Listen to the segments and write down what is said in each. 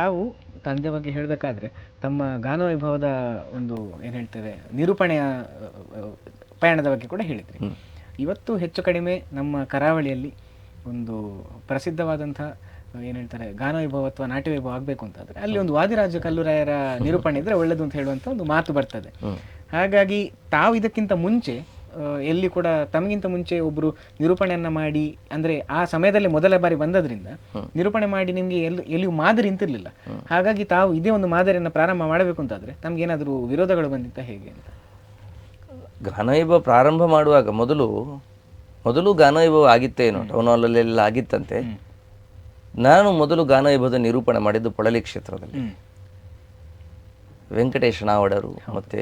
ತಾವು ತಂದೆ ಬಗ್ಗೆ ಹೇಳಬೇಕಾದ್ರೆ ತಮ್ಮ ಗಾನ ವೈಭವದ ಒಂದು ಏನು ಹೇಳ್ತೇವೆ ನಿರೂಪಣೆಯ ಪಯಣದ ಬಗ್ಗೆ ಕೂಡ ಹೇಳಿದ್ರಿ. ಇವತ್ತು ಹೆಚ್ಚು ಕಡಿಮೆ ನಮ್ಮ ಕರಾವಳಿಯಲ್ಲಿ ಒಂದು ಪ್ರಸಿದ್ಧವಾದಂಥ ಏನು ಹೇಳ್ತಾರೆ ಗಾನ ವೈಭವ ಅಥವಾ ನಾಟ್ಯ ವೈಭವ ಆಗಬೇಕು ಅಂತಾದರೆ ಅಲ್ಲಿ ಒಂದು ವಾದಿರಾಜ ಕಲ್ಲುರಾಯರ ನಿರೂಪಣೆ ಇದ್ರೆ ಒಳ್ಳೆಯದು ಅಂತ ಹೇಳುವಂಥ ಒಂದು ಮಾತು ಬರ್ತದೆ. ಹಾಗಾಗಿ ತಾವು ಇದಕ್ಕಿಂತ ಮುಂಚೆ ಎಲ್ಲಿ ಕೂಡ ತಮಗಿಂತ ಮುಂಚೆ ಒಬ್ಬರು ನಿರೂಪಣೆಯನ್ನು ಮಾಡಿ ಅಂದ್ರೆ ಆ ಸಮಯದಲ್ಲಿ ಮೊದಲ ಬಾರಿ ಬಂದದ್ರಿಂದ ನಿರೂಪಣೆ ಮಾಡಿ ನಿಮಗೆ ಎಲ್ಲಿ ಎಲ್ಲಿಯೂ ಮಾದರಿ ಅಂತಿರಲಿಲ್ಲ. ಹಾಗಾಗಿ ತಾವು ಇದೇ ಒಂದು ಮಾದರಿಯನ್ನ ಪ್ರಾರಂಭ ಮಾಡಬೇಕು ಅಂತಾದ್ರೆ ತಮ್ಗೆ ಏನಾದರೂ ವಿರೋಧಗಳು ಬಂದಿತ್ತ ಹೇಗೆ ಅಂತ? ಘನವೈಭವ ಪ್ರಾರಂಭ ಮಾಡುವಾಗ ಮೊದಲು ಮೊದಲು ಗಾನವೈಭವ ಆಗಿತ್ತೇನೋ ಟೌನ್ ಹಾಲಲ್ಲೆಲ್ಲ ಆಗಿತ್ತಂತೆ. ನಾನು ಮೊದಲು ಗಾನವೈಭವದ ನಿರೂಪಣೆ ಮಾಡಿದ್ದು ಪೊಳಲಿ ಕ್ಷೇತ್ರದಲ್ಲಿ. ವೆಂಕಟೇಶ ವೆಂಕಟೇಶ್ ನಾವಡರು ಮತ್ತು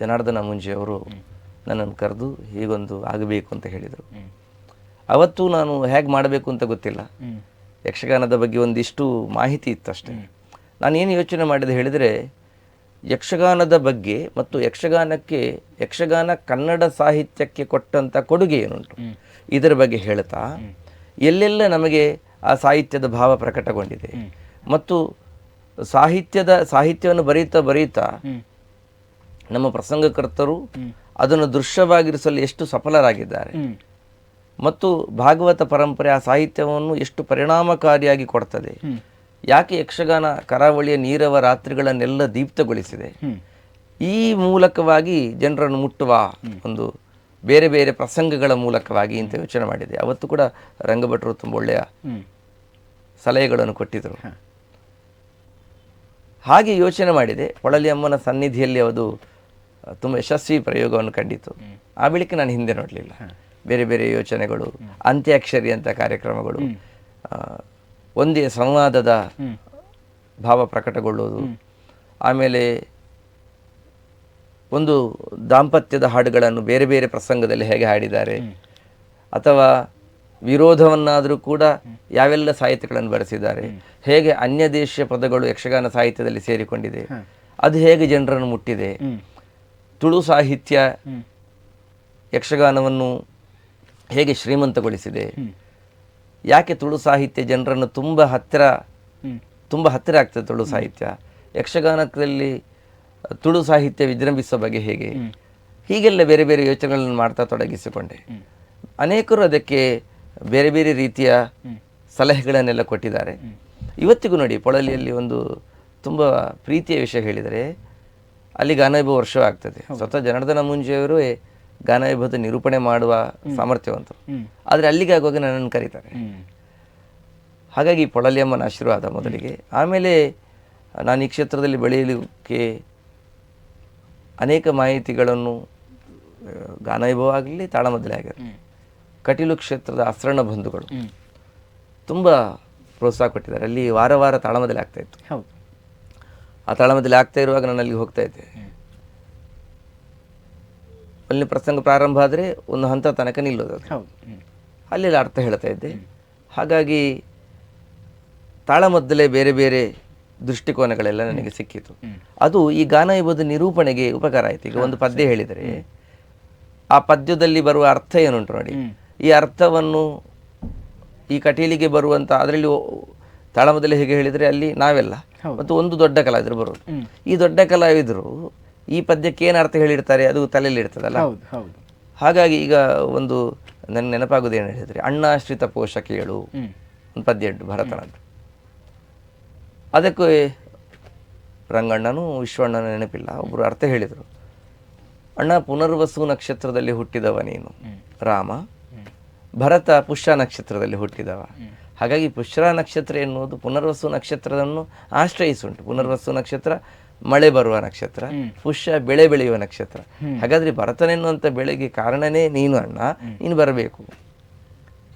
ಜನಾರ್ದನ ಮುಂಜೆಯವರು ನನ್ನನ್ನು ಕರೆದು ಹೀಗೊಂದು ಆಗಬೇಕು ಅಂತ ಹೇಳಿದರು. ಅವತ್ತು ನಾನು ಹೇಗೆ ಮಾಡಬೇಕು ಅಂತ ಗೊತ್ತಿಲ್ಲ. ಯಕ್ಷಗಾನದ ಬಗ್ಗೆ ಒಂದಿಷ್ಟು ಮಾಹಿತಿ ಇತ್ತಷ್ಟೇ ನಾನು ಏನು ಯೋಚನೆ ಮಾಡಿದೆ ಹೇಳಿದರೆ ಯಕ್ಷಗಾನದ ಬಗ್ಗೆ ಮತ್ತು ಯಕ್ಷಗಾನಕ್ಕೆ ಯಕ್ಷಗಾನ ಕನ್ನಡ ಸಾಹಿತ್ಯಕ್ಕೆ ಕೊಟ್ಟಂಥ ಕೊಡುಗೆ ಏನುಂಟು? ಇದರ ಬಗ್ಗೆ ಹೇಳ್ತಾ ಎಲ್ಲೆಲ್ಲ ನಮಗೆ ಆ ಸಾಹಿತ್ಯದ ಭಾವ ಪ್ರಕಟಗೊಂಡಿದೆ. ಮತ್ತು ಸಾಹಿತ್ಯದ ಸಾಹಿತ್ಯವನ್ನು ಬರೀತಾ ಬರೀತಾ ನಮ್ಮ ಪ್ರಸಂಗಕರ್ತರು ಅದನ್ನು ದೃಶ್ಯವಾಗಿರಿಸಲು ಎಷ್ಟು ಸಫಲರಾಗಿದ್ದಾರೆ. ಮತ್ತು ಭಾಗವತ ಪರಂಪರೆ ಆ ಸಾಹಿತ್ಯವನ್ನು ಎಷ್ಟು ಪರಿಣಾಮಕಾರಿಯಾಗಿ ಕೊಡ್ತದೆ. ಯಾಕೆ ಯಕ್ಷಗಾನ ಕರಾವಳಿಯ ನೀರವ ರಾತ್ರಿಗಳನ್ನೆಲ್ಲ ದೀಪ್ತಗೊಳಿಸಿದೆ. ಈ ಮೂಲಕವಾಗಿ ಜನರನ್ನು ಮುಟ್ಟುವ ಒಂದು ಬೇರೆ ಬೇರೆ ಪ್ರಸಂಗಗಳ ಮೂಲಕವಾಗಿ ಅಂತ ಯೋಚನೆ ಮಾಡಿದೆ. ಅವತ್ತು ಕೂಡ ರಂಗಭಟ್ರು ತುಂಬ ಒಳ್ಳೆಯ ಸಲಹೆಗಳನ್ನು ಕೊಟ್ಟಿದ್ದರು. ಹಾಗೆ ಯೋಚನೆ ಮಾಡಿದೆ. ಹೊಳಲಿ ಅಮ್ಮನ ಸನ್ನಿಧಿಯಲ್ಲಿ ಅದು ತುಂಬ ಯಶಸ್ವಿ ಪ್ರಯೋಗವನ್ನು ಕಂಡಿತು ಆ ಬಳಿಕ ನಾನು ಹಿಂದೆ ನೋಡಲಿಲ್ಲ. ಬೇರೆ ಬೇರೆ ಯೋಚನೆಗಳು ಅಂತ್ಯಾಕ್ಷರಿ ಅಂತ ಕಾರ್ಯಕ್ರಮಗಳು ಒಂದೇ ಸಂವಾದದ ಭಾವ ಪ್ರಕಟಗೊಳ್ಳುವುದು. ಆಮೇಲೆ ಒಂದು ದಾಂಪತ್ಯದ ಹಾಡುಗಳನ್ನು ಬೇರೆ ಬೇರೆ ಪ್ರಸಂಗದಲ್ಲಿ ಹೇಗೆ ಹಾಡಿದ್ದಾರೆ ಅಥವಾ ವಿರೋಧವನ್ನಾದರೂ ಕೂಡ ಯಾವೆಲ್ಲ ಸಾಹಿತ್ಯಗಳನ್ನು ಬರೆಸಿದ್ದಾರೆ ಹೇಗೆ ಅನ್ಯ ದೇಶೀಯ ಪದಗಳು ಯಕ್ಷಗಾನ ಸಾಹಿತ್ಯದಲ್ಲಿ ಸೇರಿಕೊಂಡಿದೆ ಅದು ಹೇಗೆ ಜನರನ್ನು ಮುಟ್ಟಿದೆ ತುಳು ಸಾಹಿತ್ಯ ಯಕ್ಷಗಾನವನ್ನು ಹೇಗೆ ಶ್ರೀಮಂತಗೊಳಿಸಿದೆ? ಯಾಕೆ ತುಳು ಸಾಹಿತ್ಯ ಜನರನ್ನು ತುಂಬ ಹತ್ತಿರ ತುಂಬ ಹತ್ತಿರ ಆಗ್ತದೆ ತುಳು ಸಾಹಿತ್ಯ? ಯಕ್ಷಗಾನದಲ್ಲಿ ತುಳು ಸಾಹಿತ್ಯ ವಿಜೃಂಭಿಸುವ ಬಗ್ಗೆ ಹೇಗೆ? ಹೀಗೆಲ್ಲ ಬೇರೆ ಬೇರೆ ಯೋಚನೆಗಳನ್ನು ಮಾಡ್ತಾ ತೊಡಗಿಸಿಕೊಂಡೆ. ಅನೇಕರು ಅದಕ್ಕೆ ಬೇರೆ ಬೇರೆ ರೀತಿಯ ಸಲಹೆಗಳನ್ನೆಲ್ಲ ಕೊಟ್ಟಿದ್ದಾರೆ. ಇವತ್ತಿಗೂ ನೋಡಿ ಪೊಳಲಿಯಲ್ಲಿ ಒಂದು ತುಂಬ ಪ್ರೀತಿಯ ವಿಷಯ ಹೇಳಿದರೆ ಅಲ್ಲಿ ಗಾನವೈಭವ ವರ್ಷವಾಗ್ತದೆ. ಸ್ವತಃ ಜನಾರ್ದನ ಮುಂಜೆಯವರು ಗಾನವೈಭವದ ನಿರೂಪಣೆ ಮಾಡುವ ಸಾಮರ್ಥ್ಯವಂತರು. ಹ್ಮ್. ಆದರೆ ಅಲ್ಲಿಗೆ ಆಗುವಾಗ ನನ್ನನ್ನು ಕರೀತಾರೆ. ಹಾಗಾಗಿ ಪೊಳಲಿಯಮ್ಮನ ಆಶೀರ್ವಾದ ಮೊದಲಿಗೆ. ಆಮೇಲೆ ನಾನು ಈ ಕ್ಷೇತ್ರದಲ್ಲಿ ಬೆಳೆಯಲಿಕ್ಕೆ ಅನೇಕ ಮಾಹಿತಿಗಳನ್ನು ಗಾನವೈಭವ ಆಗಲಿ ತಾಳಮದ್ದಲೆ ಆಗಿರಲಿ ಕಟೀಲು ಕ್ಷೇತ್ರದ ಆಸರಣ ಬಂಧುಗಳು ತುಂಬ ಪ್ರೋತ್ಸಾಹ ಕೊಟ್ಟಿದ್ದಾರೆ. ಅಲ್ಲಿ ವಾರ ವಾರ ತಾಳಮದ್ದಲೆ ಆಗ್ತಾಯಿತ್ತು ಹೌದು. ಆ ತಾಳಮದ್ದಲೆ ಆಗ್ತಾ ಇರುವಾಗ ನಾನು ಅಲ್ಲಿಗೆ ಹೋಗ್ತಾ ಇದ್ದೆ. ಅಲ್ಲಿ ಪ್ರಸಂಗ ಪ್ರಾರಂಭ ಆದರೆ ಒಂದು ಹಂತ ತನಕ ನಿಲ್ಲೋದು ಅಲ್ಲೆಲ್ಲ ಅರ್ಥ ಹೇಳ್ತಾ ಇದ್ದೆ. ಹಾಗಾಗಿ ತಾಳಮದ್ದಲೇ ಬೇರೆ ಬೇರೆ ದೃಷ್ಟಿಕೋನಗಳೆಲ್ಲ ನನಗೆ ಸಿಕ್ಕಿತು. ಅದು ಈ ಗಾನ ಎಂಬುದು ನಿರೂಪಣೆಗೆ ಉಪಕಾರ ಆಯಿತು. ಈಗ ಒಂದು ಪದ್ಯ ಹೇಳಿದರೆ ಆ ಪದ್ಯದಲ್ಲಿ ಬರುವ ಅರ್ಥ ಏನುಂಟು ನೋಡಿ. ಈ ಅರ್ಥವನ್ನು ಈ ಕಟೀಲಿಗೆ ಬರುವಂಥ ಅದರಲ್ಲಿ ತಾಳಮದಲ್ಲಿ ಹೇಗೆ ಹೇಳಿದರೆ ಅಲ್ಲಿ ನಾವೆಲ್ಲ ಮತ್ತು ಒಂದು ದೊಡ್ಡ ಕಲಾವಿದರು ಬರೋದು. ಈ ದೊಡ್ಡ ಕಲಾವಿದರು ಈ ಪದ್ಯಕ್ಕೆ ಏನು ಅರ್ಥ ಹೇಳಿರ್ತಾರೆ? ಅದು ತಲೆಯಲ್ಲಿ ಇರ್ತದಲ್ಲ? ಹಾಗಾಗಿ ಈಗ ಒಂದು ನನ್ನ ನೆನಪಾಗೋದು ಏನು ಹೇಳಿದ್ರೆ ಅಣ್ಣಾಶ್ರಿತ ಪೋಷಕಿಗಳು ಹ್ಮ್. ಒಂದು ಪದ್ಯ ಉಂಟು ಭರತನದ್ದು ಅದಕ್ಕೆ ರಂಗಣ್ಣನು ವಿಶ್ವಣ್ಣನ ನೆನಪಿಲ್ಲ ಒಬ್ಬರು ಅರ್ಥ ಹೇಳಿದರು. ಅಣ್ಣ ಪುನರ್ವಸು ನಕ್ಷತ್ರದಲ್ಲಿ ಹುಟ್ಟಿದವ ನೀನು. ರಾಮ ಭರತ ಪುಷ್ಯ ನಕ್ಷತ್ರದಲ್ಲಿ ಹುಟ್ಟಿದವ. ಹಾಗಾಗಿ ಪುಷ್ಯ ನಕ್ಷತ್ರ ಎನ್ನುವುದು ಪುನರ್ವಸು ನಕ್ಷತ್ರವನ್ನು ಆಶ್ರಯಿಸುಂಟು. ಪುನರ್ವಸು ನಕ್ಷತ್ರ ಮಳೆ ಬರುವ ನಕ್ಷತ್ರ ಪುಷ್ಯ ಬೆಳೆ ಬೆಳೆಯುವ ನಕ್ಷತ್ರ. ಹಾಗಾದ್ರೆ ಭರತನೆನ್ನುವಂಥ ಬೆಳೆಗೆ ಕಾರಣನೇ ನೀನು ಅಣ್ಣ ನೀನು ಬರಬೇಕು.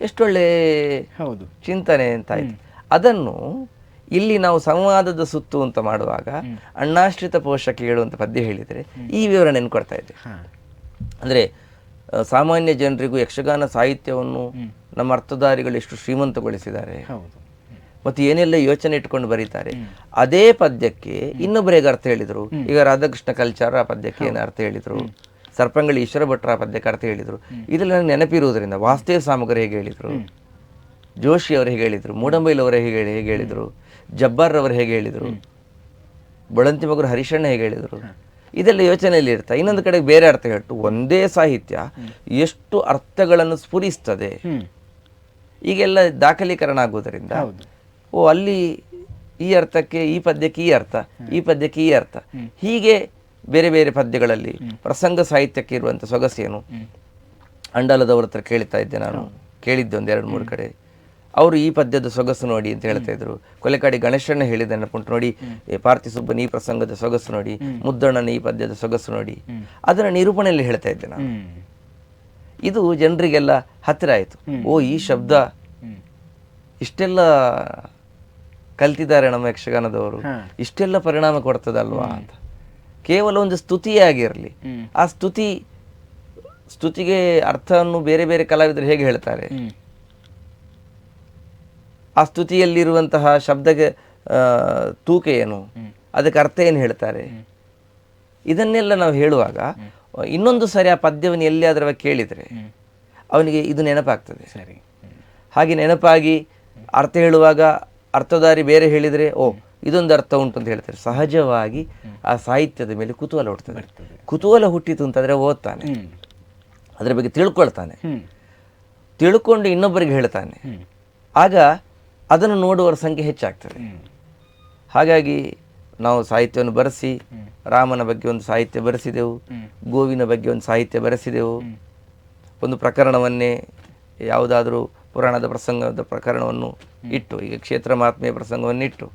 ಎಷ್ಟೊಳ್ಳೆ ಹೌದು. ಚಿಂತನೆ ಅಂತ ಆಯ್ತು. ಅದನ್ನು ಇಲ್ಲಿ ನಾವು ಸಂವಾದದ ಸುತ್ತು ಅಂತ ಮಾಡುವಾಗ ಅಣ್ಣಾಶ್ರಿತ ಪೋಷಕ ಅಂತ ಪದ್ಯ ಹೇಳಿದರೆ ಈ ವಿವರಣೆ ಕೊಡ್ತಾ ಇದ್ದೆ. ಅಂದ್ರೆ ಸಾಮಾನ್ಯ ಜನರಿಗೂ ಯಕ್ಷಗಾನ ಸಾಹಿತ್ಯವನ್ನು ನಮ್ಮ ಅರ್ಥಧಾರಿಗಳು ಎಷ್ಟು ಶ್ರೀಮಂತಗೊಳಿಸಿದ್ದಾರೆ. ಹೌದು. ಮತ್ತು ಏನೆಲ್ಲ ಯೋಚನೆ ಇಟ್ಕೊಂಡು ಬರೀತಾರೆ. ಅದೇ ಪದ್ಯಕ್ಕೆ ಇನ್ನೊಬ್ಬರಿಗೆ ಅರ್ಥ ಹೇಳಿದರು? ಈಗ ರಾಧಾಕೃಷ್ಣ ಕಲ್ಚಾರ ಆ ಪದ್ಯಕ್ಕೆ ಏನು ಅರ್ಥ ಹೇಳಿದರು? ಸರ್ಪಂಗಳಿ ಈಶ್ವರ ಭಟ್ರ ಆ ಪದ್ಯಕ್ಕೆ ಅರ್ಥ ಹೇಳಿದರು. ಇದರಲ್ಲಿ ನನಗೆ ನೆನಪಿರುವುದರಿಂದ ವಾಸ್ತವ ಸಾಮಗ್ರಿ ಹೇಗೆ ಹೇಳಿದರು? ಜೋಶಿ ಅವರು ಹೇಗೆ ಹೇಳಿದರು? ಮೂಡಂಬೈಲ್ ಅವರು ಹೇಗೆ ಹೇಳಿ ಹೇಗೆ ಹೇಳಿದರು? ಜಬ್ಬಾರ್ ಅವರು ಹೇಗೆ ಹೇಳಿದರು? ಬಳಂತಿ ಮಗರು ಹರಿಶಣ್ಣ ಹೇಗೆ ಹೇಳಿದರು? ಇದೆಲ್ಲ ಯೋಚನೆಯಲ್ಲಿ ಇರ್ತಾ. ಇನ್ನೊಂದು ಕಡೆ ಬೇರೆ ಅರ್ಥ ಹೇಳ್ತು. ಒಂದೇ ಸಾಹಿತ್ಯ ಎಷ್ಟು ಅರ್ಥಗಳನ್ನು ಸ್ಫುರಿಸ್ತದೆ. ಈಗೆಲ್ಲ ದಾಖಲೀಕರಣ ಆಗುವುದರಿಂದ ಓ ಅಲ್ಲಿ ಈ ಅರ್ಥಕ್ಕೆ ಈ ಪದ್ಯಕ್ಕೆ ಈ ಅರ್ಥ ಈ ಪದ್ಯಕ್ಕೆ ಈ ಅರ್ಥ. ಹೀಗೆ ಬೇರೆ ಬೇರೆ ಪದ್ಯಗಳಲ್ಲಿ ಪ್ರಸಂಗ ಸಾಹಿತ್ಯಕ್ಕೆ ಇರುವಂಥ ಸೊಗಸೇನು? ಅಂಡಾಲದವ್ರ ಹತ್ರ ಕೇಳ್ತಾ ಇದ್ದೆ ನಾನು. ಕೇಳಿದ್ದೆ ಒಂದು ಎರಡು ಮೂರು ಕಡೆ. ಅವರು ಈ ಪದ್ಯದ ಸೊಗಸು ನೋಡಿ ಅಂತ ಹೇಳ್ತಾ ಇದ್ರು. ಕೊಲೆಕಾಡಿ ಗಣೇಶಣ್ಣ ಹೇಳಿದ ನೆನಪುಂಟು ನೋಡಿ ಪಾರ್ಥಿಸುಬ್ಬನ ಈ ಪ್ರಸಂಗದ ಸೊಗಸು ನೋಡಿ ಮುದ್ದಣ್ಣನ ಈ ಪದ್ಯದ ಸೊಗಸು ನೋಡಿ. ಅದರ ನಿರೂಪಣೆಯಲ್ಲಿ ಹೇಳ್ತಾ ಇದ್ದೆ ನಾನು. ಇದು ಜನರಿಗೆಲ್ಲ ಹತ್ತಿರ ಆಯಿತು. ಓ ಈ ಶಬ್ದ. ಇಷ್ಟೆಲ್ಲ ಕಲ್ತಿದ್ದಾರೆ ನಮ್ಮ ಯಕ್ಷಗಾನದವರು. ಇಷ್ಟೆಲ್ಲ ಪರಿಣಾಮ ಕೊಡ್ತದಲ್ವಾ ಅಂತ. ಕೇವಲ ಒಂದು ಸ್ತುತಿಯೇ ಆಗಿರಲಿ. ಆ ಸ್ತುತಿ ಸ್ತುತಿಗೆ ಅರ್ಥವನ್ನು ಬೇರೆ ಬೇರೆ ಕಲಾವಿದರು ಹೇಗೆ ಹೇಳ್ತಾರೆ? ಆ ಸ್ತುತಿಯಲ್ಲಿರುವಂತಹ ಶಬ್ದಕ್ಕೆ ತೂಕ ಏನು? ಅದಕ್ಕೆ ಅರ್ಥ ಏನು ಹೇಳ್ತಾರೆ? ಇದನ್ನೆಲ್ಲ ನಾವು ಹೇಳುವಾಗ ಇನ್ನೊಂದು ಸರಿ ಆ ಪದ್ಯವನ್ನು ಎಲ್ಲಿಯಾದ್ರೂ ಕೇಳಿದರೆ ಅವನಿಗೆ ಇದು ನೆನಪಾಗ್ತದೆ. ಸರಿ. ಹಾಗೆ ನೆನಪಾಗಿ ಅರ್ಥ ಹೇಳುವಾಗ ಅರ್ಥದಾರಿ ಬೇರೆ ಹೇಳಿದರೆ ಓ ಇದೊಂದು ಅರ್ಥ ಉಂಟು ಅಂತ ಹೇಳ್ತಾರೆ. ಸಹಜವಾಗಿ ಆ ಸಾಹಿತ್ಯದ ಮೇಲೆ ಕುತೂಹಲ ಹುಟ್ಟುತ್ತದೆ. ಕುತೂಹಲ ಹುಟ್ಟಿತು ಅಂತಂದರೆ ಓದ್ತಾನೆ. ಅದರ ಬಗ್ಗೆ ತಿಳ್ಕೊಳ್ತಾನೆ. ತಿಳ್ಕೊಂಡು ಇನ್ನೊಬ್ಬರಿಗೆ ಹೇಳ್ತಾನೆ. ಆಗ ಅದನ್ನು ನೋಡುವವರ ಸಂಖ್ಯೆ ಹೆಚ್ಚಾಗ್ತದೆ. ಹಾಗಾಗಿ ನಾವು ಸಾಹಿತ್ಯವನ್ನು ಬರೆಸಿ ರಾಮನ ಬಗ್ಗೆ ಒಂದು ಸಾಹಿತ್ಯ ಬರೆಸಿದೆವು ಗೋವಿನ ಬಗ್ಗೆ ಒಂದು ಸಾಹಿತ್ಯ ಬರೆಸಿದೆವು. ಒಂದು ಪ್ರಕರಣವನ್ನೇ ಯಾವುದಾದರೂ ಪುರಾಣದ ಪ್ರಸಂಗದ ಪ್ರಕರಣವನ್ನು ಇಟ್ಟು ಈಗ ಕ್ಷೇತ್ರ ಮಹಾತ್ಮೆಯ ಪ್ರಸಂಗವನ್ನು ಇಟ್ಟು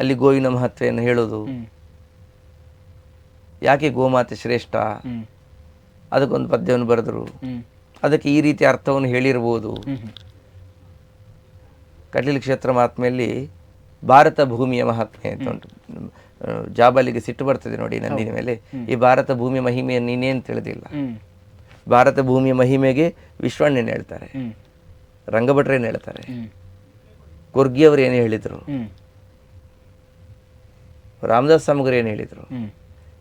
ಅಲ್ಲಿ ಗೋವಿನ ಮಹತ್ವೆಯನ್ನು ಹೇಳೋದು ಯಾಕೆ ಗೋಮಾತೆ ಶ್ರೇಷ್ಠ? ಅದಕ್ಕೊಂದು ಪದ್ಯವನ್ನು ಬರೆದರು. ಅದಕ್ಕೆ ಈ ರೀತಿ ಅರ್ಥವನ್ನು ಹೇಳಿರ್ಬೋದು. ಕಟೀಲು ಕ್ಷೇತ್ರ ಮಹಾತ್ಮೆಯಲ್ಲಿ ಭಾರತ ಭೂಮಿಯ ಮಹಾತ್ಮೆ ಅಂತ ಉಂಟು. ಜಾಬಲಿಗೆ ಸಿಟ್ಟು ಬರ್ತದೆ ನೋಡಿ ನಂದಿನ ಮೇಲೆ. ಈ ಭಾರತ ಭೂಮಿಯ ಮಹಿಮೆಯನ್ನು ನೀನೇನು ತಿಳಿದಿಲ್ಲ. ಭಾರತ ಭೂಮಿಯ ಮಹಿಮೆಗೆ ವಿಶ್ವಣ್ಣನ ಹೇಳ್ತಾರೆ. ರಂಗಭಟ್ರೇನು ಹೇಳ್ತಾರೆ. ಕುರ್ಗಿಯವರು ಕೊರ್ಗಿಯವರು ಏನು ಹೇಳಿದರು? ರಾಮದಾಸ್ ಸಾಮಗ್ರಿ ಏನು ಹೇಳಿದರು?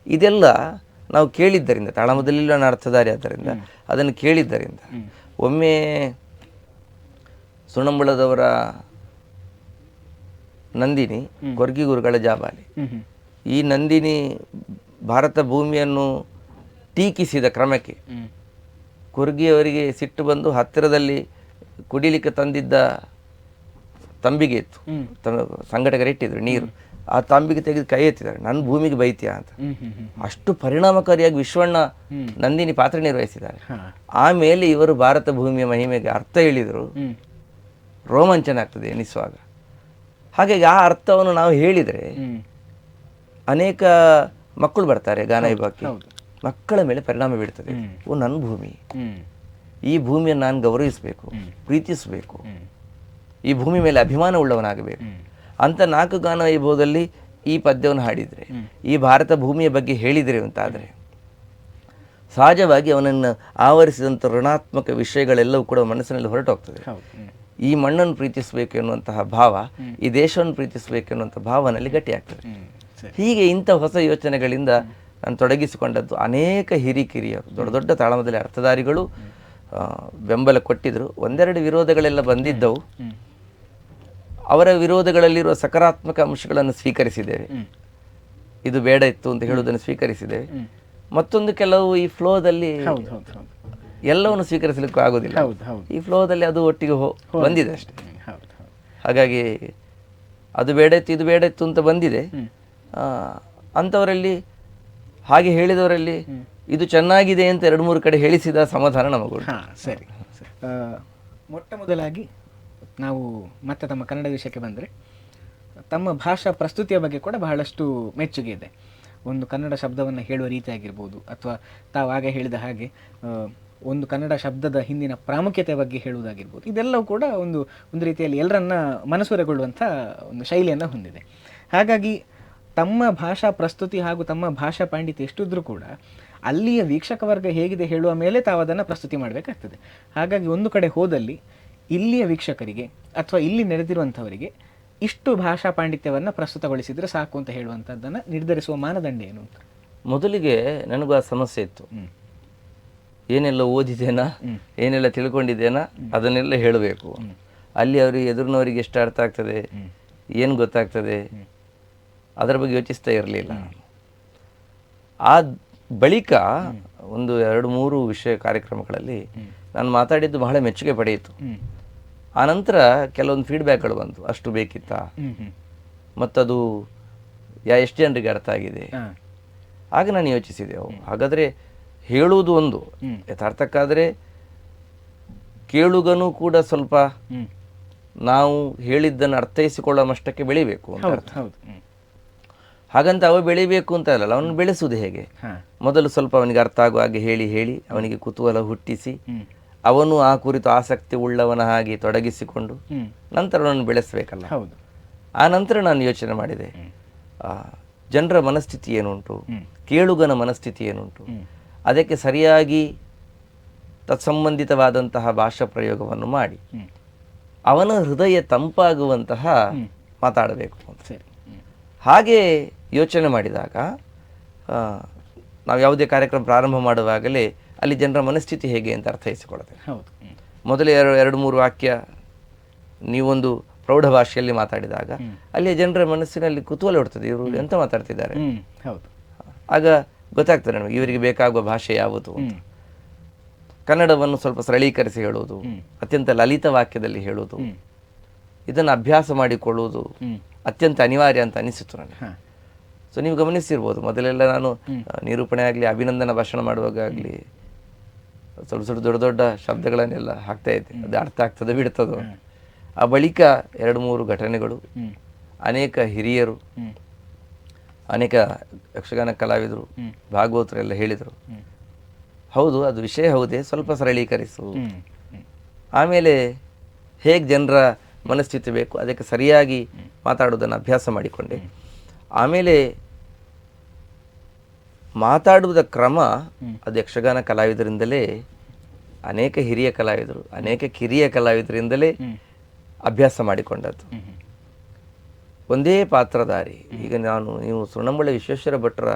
ಇದೆಲ್ಲ ನಾವು ಕೇಳಿದ್ದರಿಂದ ತಾಳಮದಲ್ಲಿಲ್ಲ ನಾನು ಅರ್ಥಧಾರಿ ಆದ್ದರಿಂದ ಅದನ್ನು ಕೇಳಿದ್ದರಿಂದ ಒಮ್ಮೆ ಸುಣಂಬಳದವರ ನಂದಿನಿ ಕೊರ್ಗಿ ಗುರುಗಳ ಜಾಬಾಲಿ. ಈ ನಂದಿನಿ ಭಾರತ ಭೂಮಿಯನ್ನು ಟೀಕಿಸಿದ ಕ್ರಮಕ್ಕೆ ಕೊರ್ಗಿಯವರಿಗೆ ಸಿಟ್ಟು ಬಂದು ಹತ್ತಿರದಲ್ಲಿ ಕುಡಿಲಿಕ್ಕೆ ತಂದಿದ್ದ ತಂಬಿಗೆ ಇತ್ತು ಹ್ಮ್. ಸಂಘಟಕರು ಇಟ್ಟಿದ್ರು ನೀರು. ಆ ತಂಬಿಗೆ ತೆಗೆದು ಕೈ ಎತ್ತಿದ್ದಾರೆ. ನನ್ನ ಭೂಮಿಗೆ ಬೈತೀಯ ಅಂತ. ಅಷ್ಟು ಪರಿಣಾಮಕಾರಿಯಾಗಿ ವಿಶ್ವಣ್ಣ ನಂದಿನಿ ಪಾತ್ರ ನಿರ್ವಹಿಸಿದ್ದಾರೆ. ಆಮೇಲೆ ಇವರು ಭಾರತ ಭೂಮಿಯ ಮಹಿಮೆಗೆ ಅರ್ಥ ಹೇಳಿದರು. ರೋಮಾಂಚನ ಆಗ್ತದೆ ಎನಿಸುವಾಗ. ಹಾಗಾಗಿ ಆ ಅರ್ಥವನ್ನು ನಾವು ಹೇಳಿದರೆ ಅನೇಕ ಮಕ್ಕಳು ಬರ್ತಾರೆ ಗಾನ ವಿಭಾಗಕ್ಕೆ. ಮಕ್ಕಳ ಮೇಲೆ ಪರಿಣಾಮ ಬೀಳ್ತದೆ. ಓ ನನ್ನ ಭೂಮಿ. ಈ ಭೂಮಿಯನ್ನು ನಾನು ಗೌರವಿಸಬೇಕು ಪ್ರೀತಿಸಬೇಕು ಈ ಭೂಮಿ ಮೇಲೆ ಅಭಿಮಾನ ಉಳ್ಳವನಾಗಬೇಕು ಅಂತ ನಾಲ್ಕು ಗಾನ ವೈಭವದಲ್ಲಿ ಈ ಪದ್ಯವನ್ನು ಹಾಡಿದರೆ ಈ ಭಾರತ ಭೂಮಿಯ ಬಗ್ಗೆ ಹೇಳಿದರೆ ಅಂತಾದರೆ ಸಹಜವಾಗಿ ಅವನನ್ನು ಆವರಿಸಿದಂಥ ಋಣಾತ್ಮಕ ವಿಷಯಗಳೆಲ್ಲವೂ ಕೂಡ ಮನಸ್ಸಿನಲ್ಲಿ ಹೊರಟೋಗ್ತದೆ. ಹೌದು ಹ್ಮ್. ಈ ಮಣ್ಣನ್ನು ಪ್ರೀತಿಸಬೇಕು ಎನ್ನುವಂತಹ ಭಾವ ಈ ದೇಶವನ್ನು ಪ್ರೀತಿಸಬೇಕು ಎನ್ನುವಂಥ ಭಾವನಲ್ಲಿ ಗಟ್ಟಿಯಾಗ್ತದೆ ಹೀಗೆ ಇಂಥ ಹೊಸ ಯೋಚನೆಗಳಿಂದ ನಾನು ತೊಡಗಿಸಿಕೊಂಡದ್ದು ಅನೇಕ ಹಿರಿಕಿರಿಯರು ದೊಡ್ಡ ದೊಡ್ಡ ತಾಳಮದಲ್ಲಿ ಅರ್ಥಧಾರಿಗಳು ಬೆಂಬಲ ಕೊಟ್ಟಿದ್ದರು ಒಂದೆರಡು ವಿರೋಧಗಳೆಲ್ಲ ಬಂದಿದ್ದವು. ಅವರ ವಿರೋಧಗಳಲ್ಲಿರುವ ಸಕಾರಾತ್ಮಕ ಅಂಶಗಳನ್ನು ಸ್ವೀಕರಿಸಿದ್ದೇವೆ. ಇದು ಬೇಡ ಇತ್ತು ಅಂತ ಹೇಳುವುದನ್ನು ಸ್ವೀಕರಿಸಿದ್ದೇವೆ. ಮತ್ತೊಂದು ಕೆಲವು ಈ ಫ್ಲೋದಲ್ಲಿ ಎಲ್ಲವನ್ನು ಸ್ವೀಕರಿಸಲಿಕ್ಕೂ ಆಗೋದಿಲ್ಲ ಹೌದು ಹೌದು. ಈ ಫ್ಲೋದಲ್ಲಿ ಅದು ಒಟ್ಟಿಗೆ ಹೋ ಬಂದಿದೆ ಅಷ್ಟೇ. ಹಾಗಾಗಿ ಅದು ಬೇಡ ಇತ್ತು ಇದು ಬೇಡ ಇತ್ತು ಅಂತ ಬಂದಿದೆ. ಅಂಥವರಲ್ಲಿ ಹಾಗೆ ಹೇಳಿದವರಲ್ಲಿ ಇದು ಚೆನ್ನಾಗಿದೆ ಅಂತ ಎರಡು ಮೂರು ಕಡೆ ಹೇಳಿಸಿದ ಸಮಾಧಾನ ನಮಗೂ ಹಾ ಸರಿ ಮೊಟ್ಟ ಮೊದಲಾಗಿ ನಾವು ಮತ್ತೆ ತಮ್ಮ ಕನ್ನಡ ವಿಷಯಕ್ಕೆ ಬಂದರೆ ತಮ್ಮ ಭಾಷಾ ಪ್ರಸ್ತುತಿಯ ಬಗ್ಗೆ ಕೂಡ ಬಹಳಷ್ಟು ಮೆಚ್ಚುಗೆ ಇದೆ. ಒಂದು ಕನ್ನಡ ಶಬ್ದವನ್ನು ಹೇಳುವ ರೀತಿ ಆಗಿರ್ಬೋದು ಅಥವಾ ತಾವು ಆಗ ಹೇಳಿದ ಹಾಗೆ ಒಂದು ಕನ್ನಡ ಶಬ್ದದ ಹಿಂದಿನ ಪ್ರಾಮುಖ್ಯತೆ ಬಗ್ಗೆ ಹೇಳುವುದಾಗಿರ್ಬೋದು. ಇದೆಲ್ಲವೂ ಕೂಡ ಒಂದು ಒಂದು ರೀತಿಯಲ್ಲಿ ಎಲ್ಲರನ್ನ ಮನಸೂರೆಗೊಳ್ಳುವಂಥ ಒಂದು ಶೈಲಿಯನ್ನು ಹೊಂದಿದೆ. ಹಾಗಾಗಿ ತಮ್ಮ ಭಾಷಾ ಪ್ರಸ್ತುತಿ ಹಾಗೂ ತಮ್ಮ ಭಾಷಾ ಪಾಂಡಿತ್ಯ ಎಷ್ಟಿದ್ರೂ ಕೂಡ ಅಲ್ಲಿಯ ವೀಕ್ಷಕ ವರ್ಗ ಹೇಗಿದೆ ಹೇಳುವ ಮೇಲೆ ತಾವು ಅದನ್ನು ಪ್ರಸ್ತುತಿ ಮಾಡಬೇಕಾಗ್ತದೆ. ಹಾಗಾಗಿ ಒಂದು ಕಡೆ ಹೋದಲ್ಲಿ ಇಲ್ಲಿಯ ವೀಕ್ಷಕರಿಗೆ ಅಥವಾ ಇಲ್ಲಿ ನೆರೆದಿರುವಂಥವರಿಗೆ ಇಷ್ಟು ಭಾಷಾ ಪಾಂಡಿತ್ಯವನ್ನು ಪ್ರಸ್ತುತಗೊಳಿಸಿದರೆ ಸಾಕು ಅಂತ ಹೇಳುವಂಥದ್ದನ್ನು ನಿರ್ಧರಿಸುವ ಮಾನದಂಡ ಏನು ಮೊದಲಿಗೆ ನನಗೂ ಆ ಸಮಸ್ಯೆ ಇತ್ತು. ಏನೆಲ್ಲ ಓದಿದ್ದೇನಾ ಏನೆಲ್ಲ ತಿಳ್ಕೊಂಡಿದ್ದೇನಾ ಅದನ್ನೆಲ್ಲ ಹೇಳಬೇಕು. ಅಲ್ಲಿ ಅವರಿಗೆ ಎದುರಿನವರಿಗೆ ಎಷ್ಟು ಅರ್ಥ ಆಗ್ತದೆ ಏನು ಗೊತ್ತಾಗ್ತದೆ ಅದರ ಬಗ್ಗೆ ಯೋಚಿಸ್ತಾ ಇರಲಿಲ್ಲ. ಆ ಬಳಿಕ ಒಂದು ಎರಡು ಮೂರು ವಿಷಯ ಕಾರ್ಯಕ್ರಮಗಳಲ್ಲಿ ನಾನು ಮಾತಾಡಿದ್ದು ಬಹಳ ಮೆಚ್ಚುಗೆ ಪಡೆಯಿತು. ಆ ಆನಂತರ ಕೆಲವೊಂದು ಫೀಡ್ಬ್ಯಾಕ್ಗಳು ಬಂತು. ಅಷ್ಟು ಬೇಕಿತ್ತಾ? ಮತ್ತದು ಯಾ ಎಷ್ಟು ಜನರಿಗೆ ಅರ್ಥ ಆಗಿದೆ? ಆಗ ನಾನು ಯೋಚಿಸಿದೆ ಹಾಗಾದ್ರೆ ಹೇಳುವುದು ಒಂದು. ಯಥಾರ್ಥಕ್ಕಾದ್ರೆ ಕೇಳುಗನು ಕೂಡ ಸ್ವಲ್ಪ ನಾವು ಹೇಳಿದ್ದನ್ನು ಅರ್ಥೈಸಿಕೊಳ್ಳೋ ಮಷ್ಟಕ್ಕೆ ಬೆಳಿಬೇಕು ಅಂತ ಹಾಗಂತ ಅವ ಬೆಳಿಬೇಕು ಅಂತ ಅಲ್ಲಲ್ಲ ಅವನು ಬೆಳೆಸುವುದು ಹೇಗೆ? ಮೊದಲು ಸ್ವಲ್ಪ ಅವನಿಗೆ ಅರ್ಥ ಆಗುವ ಹಾಗೆ ಹೇಳಿ ಹೇಳಿ ಅವನಿಗೆ ಕುತೂಹಲ ಹುಟ್ಟಿಸಿ ಅವನು ಆ ಕುರಿತು ಆಸಕ್ತಿ ಉಳ್ಳವನ ಹಾಗೆ ತೊಡಗಿಸಿಕೊಂಡು ನಂತರ ಅವನನ್ನು ಬೆಳೆಸಬೇಕಲ್ಲ. ಆ ನಂತರ ನಾನು ಯೋಚನೆ ಮಾಡಿದೆ ಆ, ಜನರ ಮನಸ್ಥಿತಿ ಏನುಂಟು. ಕೇಳುಗನ ಮನಸ್ಥಿತಿ ಏನುಂಟು? ಅದಕ್ಕೆ ಸರಿಯಾಗಿ ತತ್ಸಂಬಂಧಿತವಾದಂತಹ ಭಾಷಾ ಪ್ರಯೋಗವನ್ನು ಮಾಡಿ. ಅವನ ಹೃದಯ ತಂಪಾಗುವಂತಹ ಮಾತಾಡಬೇಕು ಅಂತ. ಸರಿ. ಹಾಗೆ ಯೋಚನೆ ಮಾಡಿದಾಗ ನಾವು ಯಾವುದೇ ಕಾರ್ಯಕ್ರಮ ಪ್ರಾರಂಭ ಮಾಡುವಾಗಲೇ ಅಲ್ಲಿ ಜನರ ಮನಸ್ಥಿತಿ ಹೇಗೆ ಅಂತ ಅರ್ಥೈಸಿಕೊಳ್ಳಬೇಕು ಹೌದು. ಹ್ಮ್. ಮೊದಲೇ ಎರಡು ಎರಡು ಮೂರು ವಾಕ್ಯ ನೀವೊಂದು ಪ್ರೌಢ ಭಾಷೆಯಲ್ಲಿ ಮಾತಾಡಿದಾಗ ಅಲ್ಲಿ ಜನರ ಮನಸ್ಸಿನಲ್ಲಿ ಕುತೂಹಲ ಇಡ್ತದೆ ಇವರು ಎಂತ ಮಾತಾಡ್ತಿದ್ದಾರೆ? ಹೌದು. ಆಗ ಗೊತ್ತಾಗ್ತದೆ ನಮಗೆ ಇವರಿಗೆ ಬೇಕಾಗುವ ಭಾಷೆ ಯಾವುದು ಕನ್ನಡವನ್ನು ಸ್ವಲ್ಪ ಸರಳೀಕರಿಸಿ ಹೇಳುವುದು ಅತ್ಯಂತ ಲಲಿತ ವಾಕ್ಯದಲ್ಲಿ ಹೇಳುವುದು ಇದನ್ನು ಅಭ್ಯಾಸ ಮಾಡಿಕೊಳ್ಳುವುದು ಅತ್ಯಂತ ಅನಿವಾರ್ಯ ಅಂತ ಅನಿಸಿತು ನನಗೆ. ಸೊ ನೀವು ಗಮನಿಸಿರ್ಬೋದು ಮೊದಲೆಲ್ಲ ನಾನು ನಿರೂಪಣೆ ಆಗಲಿ ಅಭಿನಂದನ ಭಾಷಣ ಮಾಡುವಾಗ ಆಗಲಿ ಸ್ವಲ್ಪ ಸ್ವಲ್ಪ ದೊಡ್ಡ ದೊಡ್ಡ ಶಬ್ದಗಳನ್ನೆಲ್ಲ ಹಾಕ್ತಾ ಇದ್ದೆ. ಅದು ಅರ್ಥ ಆಗ್ತದೆ ಬಿಡ್ತದೋ. ಆ ಬಳಿಕ ಎರಡು ಮೂರು ಘಟನೆಗಳು. ಅನೇಕ ಹಿರಿಯರು ಅನೇಕ ಯಕ್ಷಗಾನ ಕಲಾವಿದರು. ಭಾಗವತರೆಲ್ಲ ಹೇಳಿದರು. ಹೌದು ಅದು ವಿಷಯ ಹೌದೇ ಸ್ವಲ್ಪ ಸರಳೀಕರಿಸು. ಆಮೇಲೆ ಹೇಗೆ ಜನರ ಮನಸ್ಥಿತಿ ಬೇಕು ಅದಕ್ಕೆ ಸರಿಯಾಗಿ ಮಾತಾಡೋದನ್ನು ಅಭ್ಯಾಸ ಮಾಡಿಕೊಂಡೆ. ಆಮೇಲೆ ಮಾತಾಡುವುದ ಕ್ರಮ ಅದು ಯಕ್ಷಗಾನ ಕಲಾವಿದರಿಂದಲೇ ಅನೇಕ ಹಿರಿಯ ಕಲಾವಿದರು ಅನೇಕ ಕಿರಿಯ ಕಲಾವಿದರಿಂದಲೇ ಅಭ್ಯಾಸ ಮಾಡಿಕೊಂಡದ್ದು. ಒಂದೇ ಪಾತ್ರಧಾರಿ. ಈಗ ನಾನು ನೀವು ಸುಣ್ಣಂಬಳ್ಳಿ ವಿಶ್ವೇಶ್ವರ ಭಟ್ರ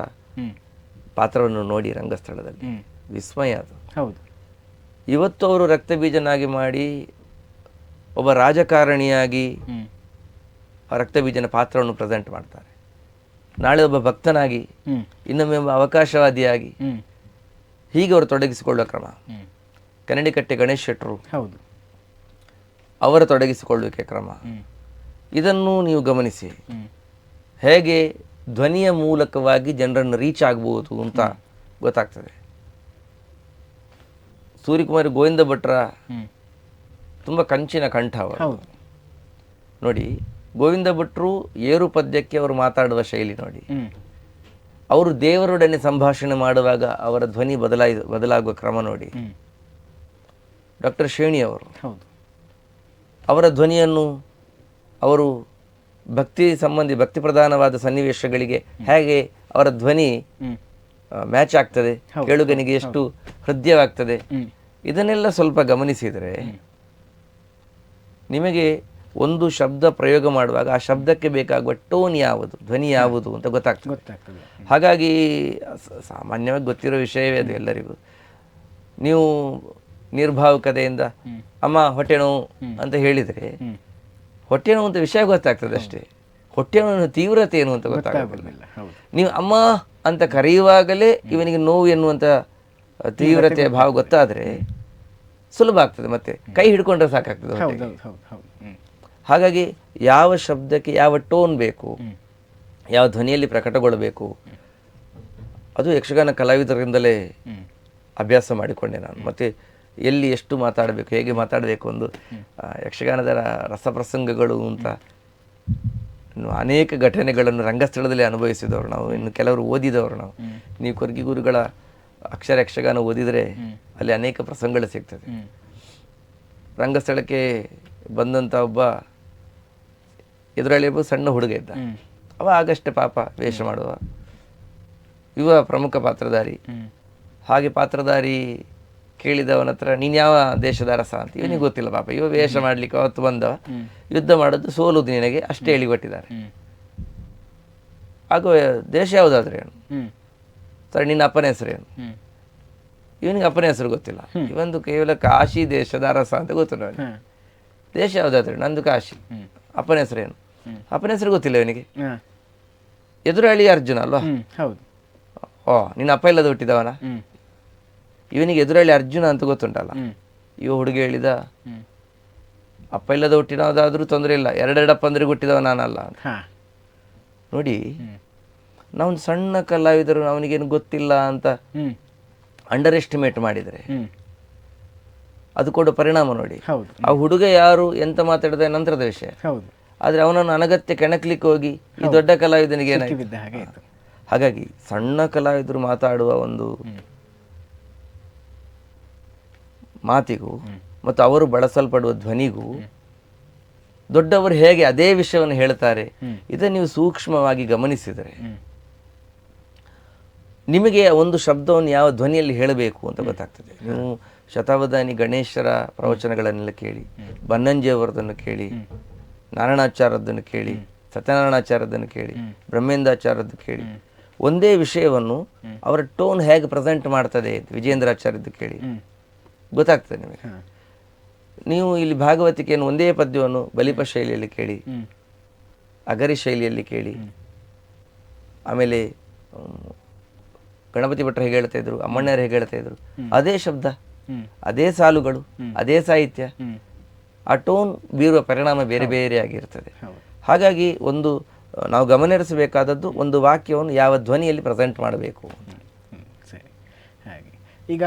ಪಾತ್ರವನ್ನು ನೋಡಿ ರಂಗಸ್ಥಳದಲ್ಲಿ. ವಿಸ್ಮಯ ಅದು. ಹೌದು. ಇವತ್ತು ಅವರು ರಕ್ತಬೀಜನಾಗಿ ಮಾಡಿ ಒಬ್ಬ ರಾಜಕಾರಣಿಯಾಗಿ ರಕ್ತಬೀಜನ ಪಾತ್ರವನ್ನು ಪ್ರೆಸೆಂಟ್ ಮಾಡ್ತಾರೆ. ನಾಳೆ ಒಬ್ಬ ಭಕ್ತನಾಗಿ ಇನ್ನೊಮ್ಮೆ ಒಬ್ಬ ಅವಕಾಶವಾದಿಯಾಗಿ ಹೀಗೆ ಅವರು ತೊಡಗಿಸಿಕೊಳ್ಳುವ ಕ್ರಮ. ಕನ್ನಡಿಕಟ್ಟೆ ಗಣೇಶ್ ಶೆಟ್ಟರು ಹೌದು. ಅವರ ತೊಡಗಿಸಿಕೊಳ್ಳುವಿಕೆ ಕ್ರಮ. ಇದನ್ನು ನೀವು ಗಮನಿಸಿ. ಹೇಗೆ ಧ್ವನಿಯ ಮೂಲಕವಾಗಿ ಜನರನ್ನು ರೀಚ್ ಆಗ್ಬೋದು ಅಂತ ಗೊತ್ತಾಗ್ತದೆ. ಸೂರ್ಯಕುಮಾರಿ ಗೋವಿಂದ ಭಟ್ರ ತುಂಬ ಕಂಚಿನ ಕಂಠ ಅವರು. ನೋಡಿ ಗೋವಿಂದ ಭಟ್ರು ಏರು ಪದ್ಯಕ್ಕೆ ಅವರು ಮಾತಾಡುವ ಶೈಲಿ ನೋಡಿ. ಅವರು ದೇವರೊಡನೆ ಸಂಭಾಷಣೆ ಮಾಡುವಾಗ ಅವರ ಧ್ವನಿ ಬದಲಾಯ ಬದಲಾಗುವ ಕ್ರಮ ನೋಡಿ. ಡಾಕ್ಟರ್ ಶೇಣಿ ಅವರು. ಹೌದು. ಅವರ ಧ್ವನಿಯನ್ನು ಅವರು ಭಕ್ತಿ ಸಂಬಂಧಿ ಭಕ್ತಿ ಪ್ರಧಾನವಾದ ಸನ್ನಿವೇಶಗಳಿಗೆ ಹೇಗೆ ಅವರ ಧ್ವನಿ ಮ್ಯಾಚ್ ಆಗ್ತದೆ ಕೇಳುಗನಿಗೆ ಎಷ್ಟು ಹೃದಯವಾಗ್ತದೆ. ಇದನ್ನೆಲ್ಲ ಸ್ವಲ್ಪ ಗಮನಿಸಿದರೆ ನಿಮಗೆ ಒಂದು ಶಬ್ದ ಪ್ರಯೋಗ ಮಾಡುವಾಗ ಆ ಶಬ್ದಕ್ಕೆ ಬೇಕಾಗುವ ಟೋನ್ ಯಾವುದು ಧ್ವನಿ ಯಾವುದು ಅಂತ ಗೊತ್ತಾಗ್ತದೆ. ಹಾಗಾಗಿ ಸಾಮಾನ್ಯವಾಗಿ ಗೊತ್ತಿರೋ ವಿಷಯವೇ ಅದು ಎಲ್ಲರಿಗೂ. ನೀವು ನಿರ್ಭಾವುಕತೆಯಿಂದ ಅಮ್ಮ ಹೊಟ್ಟೆ ನೋವು ಅಂತ ಹೇಳಿದರೆ ಹೊಟ್ಟೆ ನೋವು ಅಂತ ವಿಷಯ ಗೊತ್ತಾಗ್ತದೆ ಅಷ್ಟೇ. ಹೊಟ್ಟೆ ನೋವಿನ ತೀವ್ರತೆ ಏನು ಅಂತ ಗೊತ್ತಾಗೋದಿಲ್ಲ. ಇಲ್ಲ ನೀವು ಅಮ್ಮ ಅಂತ ಕರೆಯುವಾಗಲೇ ಇವನಿಗೆ ನೋವು ಎನ್ನುವಂಥ ತೀವ್ರತೆಯ ಭಾವ ಗೊತ್ತಾದರೆ ಸುಲಭ ಆಗ್ತದೆ ಮತ್ತೆ. ಕೈ ಹಿಡ್ಕೊಂಡ್ರೆ ಸಾಕಾಗ್ತದೆ ಹಾಗಾಗಿ ಯಾವ ಶಬ್ದಕ್ಕೆ ಯಾವ ಟೋನ್ ಬೇಕು ಯಾವ ಧ್ವನಿಯಲ್ಲಿ ಪ್ರಕಟಗೊಳ್ಳಬೇಕು ಅದು ಯಕ್ಷಗಾನ ಕಲಾವಿದರಿಂದಲೇ ಅಭ್ಯಾಸ ಮಾಡಿಕೊಂಡೆ ನಾನು. ಮತ್ತು ಎಲ್ಲಿ ಎಷ್ಟು ಮಾತಾಡಬೇಕು ಹೇಗೆ ಮಾತಾಡಬೇಕು ಒಂದು ಯಕ್ಷಗಾನದ ರಸಪ್ರಸಂಗಗಳು ಅಂತ ಇನ್ನು ಅನೇಕ ಘಟನೆಗಳನ್ನು ರಂಗಸ್ಥಳದಲ್ಲಿ ಅನುಭವಿಸಿದವರು ನಾವು ಇನ್ನು ಕೆಲವರು ಓದಿದವರು ನಾವು. ನೀವು ಕೊರ್ಗಿ ಗುರುಗಳ ಅಕ್ಷರ ಯಕ್ಷಗಾನ ಓದಿದರೆ ಅಲ್ಲಿ ಅನೇಕ ಪ್ರಸಂಗಗಳು ಸಿಗ್ತದೆ. ರಂಗಸ್ಥಳಕ್ಕೆ ಬಂದಂಥ ಒಬ್ಬ ಎದುರಾಳಿ ಸಣ್ಣ ಹುಡುಗ ಇದ್ದ. ಅವ ಆಗಷ್ಟೇ ಪಾಪ ವೇಷ ಮಾಡುವ. ಇವ ಪ್ರಮುಖ ಪಾತ್ರಧಾರಿ. ಹಾಗೆ ಪಾತ್ರಧಾರಿ ಕೇಳಿದವನ ಹತ್ರ ನೀನು ಯಾವ ದೇಶದ ಅರಸ ಅಂತ? ಇವನಿಗೆ ಗೊತ್ತಿಲ್ಲ ಪಾಪ. ಇವ ವೇಷ ಮಾಡ್ಲಿಕ್ಕೆ ಅವತ್ತು ಬಂದವ. ಯುದ್ಧ ಮಾಡೋದು ಸೋಲುದು ನಿನಗೆ ಅಷ್ಟೇ ಹೇಳಿಕೊಟ್ಟಿದ್ದಾರೆ ಕೊಟ್ಟಿದ್ದಾರೆ ಆಗ ದೇಶ ಯಾವುದಾದ್ರೆ ಏನು? ಸರಿ ನಿನ್ನ ಅಪ್ಪನ ಹೆಸರೇನು ಏನು? ಇವನಿಗೆ ಅಪ್ಪನ ಹೆಸರು ಗೊತ್ತಿಲ್ಲ. ಇವಂದು ಕೇವಲ ಕಾಶಿ ದೇಶದ ಅರಸ ಅಂತ ಗೊತ್ತು ನನಗೆ. ದೇಶ ಯಾವುದಾದ್ರೆ ನಂದು ಕಾಶಿ. ಅಪ್ಪನ ಹೆಸರೇನು ಅಪ್ಪನ ಹೆಸರು ಗೊತ್ತಿಲ್ಲ ಇವನಿಗೆ. ಎದುರಾಳಿ ಅರ್ಜುನ ಅಲ್ವಾ? ಓ ನಿನ್ನ ಅಪ್ಪ ಇಲ್ಲದ ಹುಟ್ಟಿದವನ? ಇವನಿಗೆ ಎದುರಲ್ಲಿ ಅರ್ಜುನ ಅಂತ ಗೊತ್ತುಂಟಲ್ಲ? ಇವ ಹುಡುಗ ಹೇಳಿದ ಅಪ್ಪ ಇಲ್ಲದ ಹುಟ್ಟಿನವದಾದ್ರೂ ತೊಂದರೆ ಇಲ್ಲ ಎರಡೆರಡಪ್ಪ ಅಂದ್ರೆ ಹುಟ್ಟಿದವ ನಾನಲ್ಲ ನೋಡಿ ನಾವು ಸಣ್ಣ ಕಲಾವಿದರು ಅವನಿಗೇನು ಗೊತ್ತಿಲ್ಲ ಅಂತ ಅಂಡರ್ ಎಸ್ಟಿಮೇಟ್ ಮಾಡಿದರೆ ಅದು ಕೊಡೋ ಪರಿಣಾಮ ನೋಡಿ. ಆ ಹುಡುಗ ಯಾರು ಎಂತ ಮಾತಾಡಿದ ನಂತರದ ವಿಷಯ. ಆದರೆ ಅವನನ್ನು ಅನಗತ್ಯ ಕೆಣಕ್ಲಿಕ್ಕೆ ಹೋಗಿ ಈ ದೊಡ್ಡ ಕಲಾವಿದನಿಗೆ ಏನಾಯ್ತು? ಹಾಗಾಗಿ ಸಣ್ಣ ಕಲಾವಿದರು ಮಾತಾಡುವ ಒಂದು ಮಾತಿಗೂ ಮತ್ತು ಅವರು ಬಳಸಲ್ಪಡುವ ಧ್ವನಿಗೂ ದೊಡ್ಡವರು ಹೇಗೆ ಅದೇ ವಿಷಯವನ್ನು ಹೇಳ್ತಾರೆ ಇದನ್ನು ನೀವು ಸೂಕ್ಷ್ಮವಾಗಿ ಗಮನಿಸಿದರೆ ನಿಮಗೆ ಒಂದು ಶಬ್ದವನ್ನು ಯಾವ ಧ್ವನಿಯಲ್ಲಿ ಹೇಳಬೇಕು ಅಂತ ಗೊತ್ತಾಗ್ತದೆ. ನೀವು ಶತಾವಧಾನಿ ಗಣೇಶರ ಪ್ರವಚನಗಳನ್ನೆಲ್ಲ ಕೇಳಿ ಬನ್ನಂಜಿಯವರದನ್ನು ಕೇಳಿ ನಾರಾಯಣಾಚಾರ್ಯದನ್ನು ಕೇಳಿ ಸತ್ಯನಾರಾಯಣಾಚಾರ್ಯದನ್ನು ಕೇಳಿ ಬ್ರಹ್ಮೇಂದ್ರಾಚಾರ್ಯದ್ದು ಕೇಳಿ ಒಂದೇ ವಿಷಯವನ್ನು ಅವರ ಟೋನ್ ಹೇಗೆ ಪ್ರೆಸೆಂಟ್ ಮಾಡ್ತದೆ ವಿಜೇಂದ್ರಾಚಾರ್ಯದ್ದು ಕೇಳಿ. ಗೊತ್ತಾಗ್ತದೆ ನಿಮಗೆ. ನೀವು ಇಲ್ಲಿ ಭಾಗವತಿಕೆಯನ್ನು ಒಂದೇ ಪದ್ಯವನ್ನು ಬಲಿಪ ಶೈಲಿಯಲ್ಲಿ ಕೇಳಿ ಅಗರಿ ಶೈಲಿಯಲ್ಲಿ ಕೇಳಿ ಆಮೇಲೆ ಗಣಪತಿ ಭಟ್ರು ಹೇಗೆ ಹೇಳ್ತಾ ಇದ್ರು ಅಮ್ಮಣ್ಣರು ಹೇಗೆ ಹೇಳ್ತಾ ಇದ್ರು ಅದೇ ಶಬ್ದ ಅದೇ ಸಾಲುಗಳು ಅದೇ ಸಾಹಿತ್ಯ ಆ ಟೋನ್ ಬೀರುವ ಪರಿಣಾಮ ಬೇರೆ ಬೇರೆ ಆಗಿರ್ತದೆ. ಹಾಗಾಗಿ ಒಂದು ನಾವು ಗಮನಹರಿಸಬೇಕಾದದ್ದು ಒಂದು ವಾಕ್ಯವನ್ನು ಯಾವ ಧ್ವನಿಯಲ್ಲಿ ಪ್ರೆಸೆಂಟ್ ಮಾಡಬೇಕು ಈಗ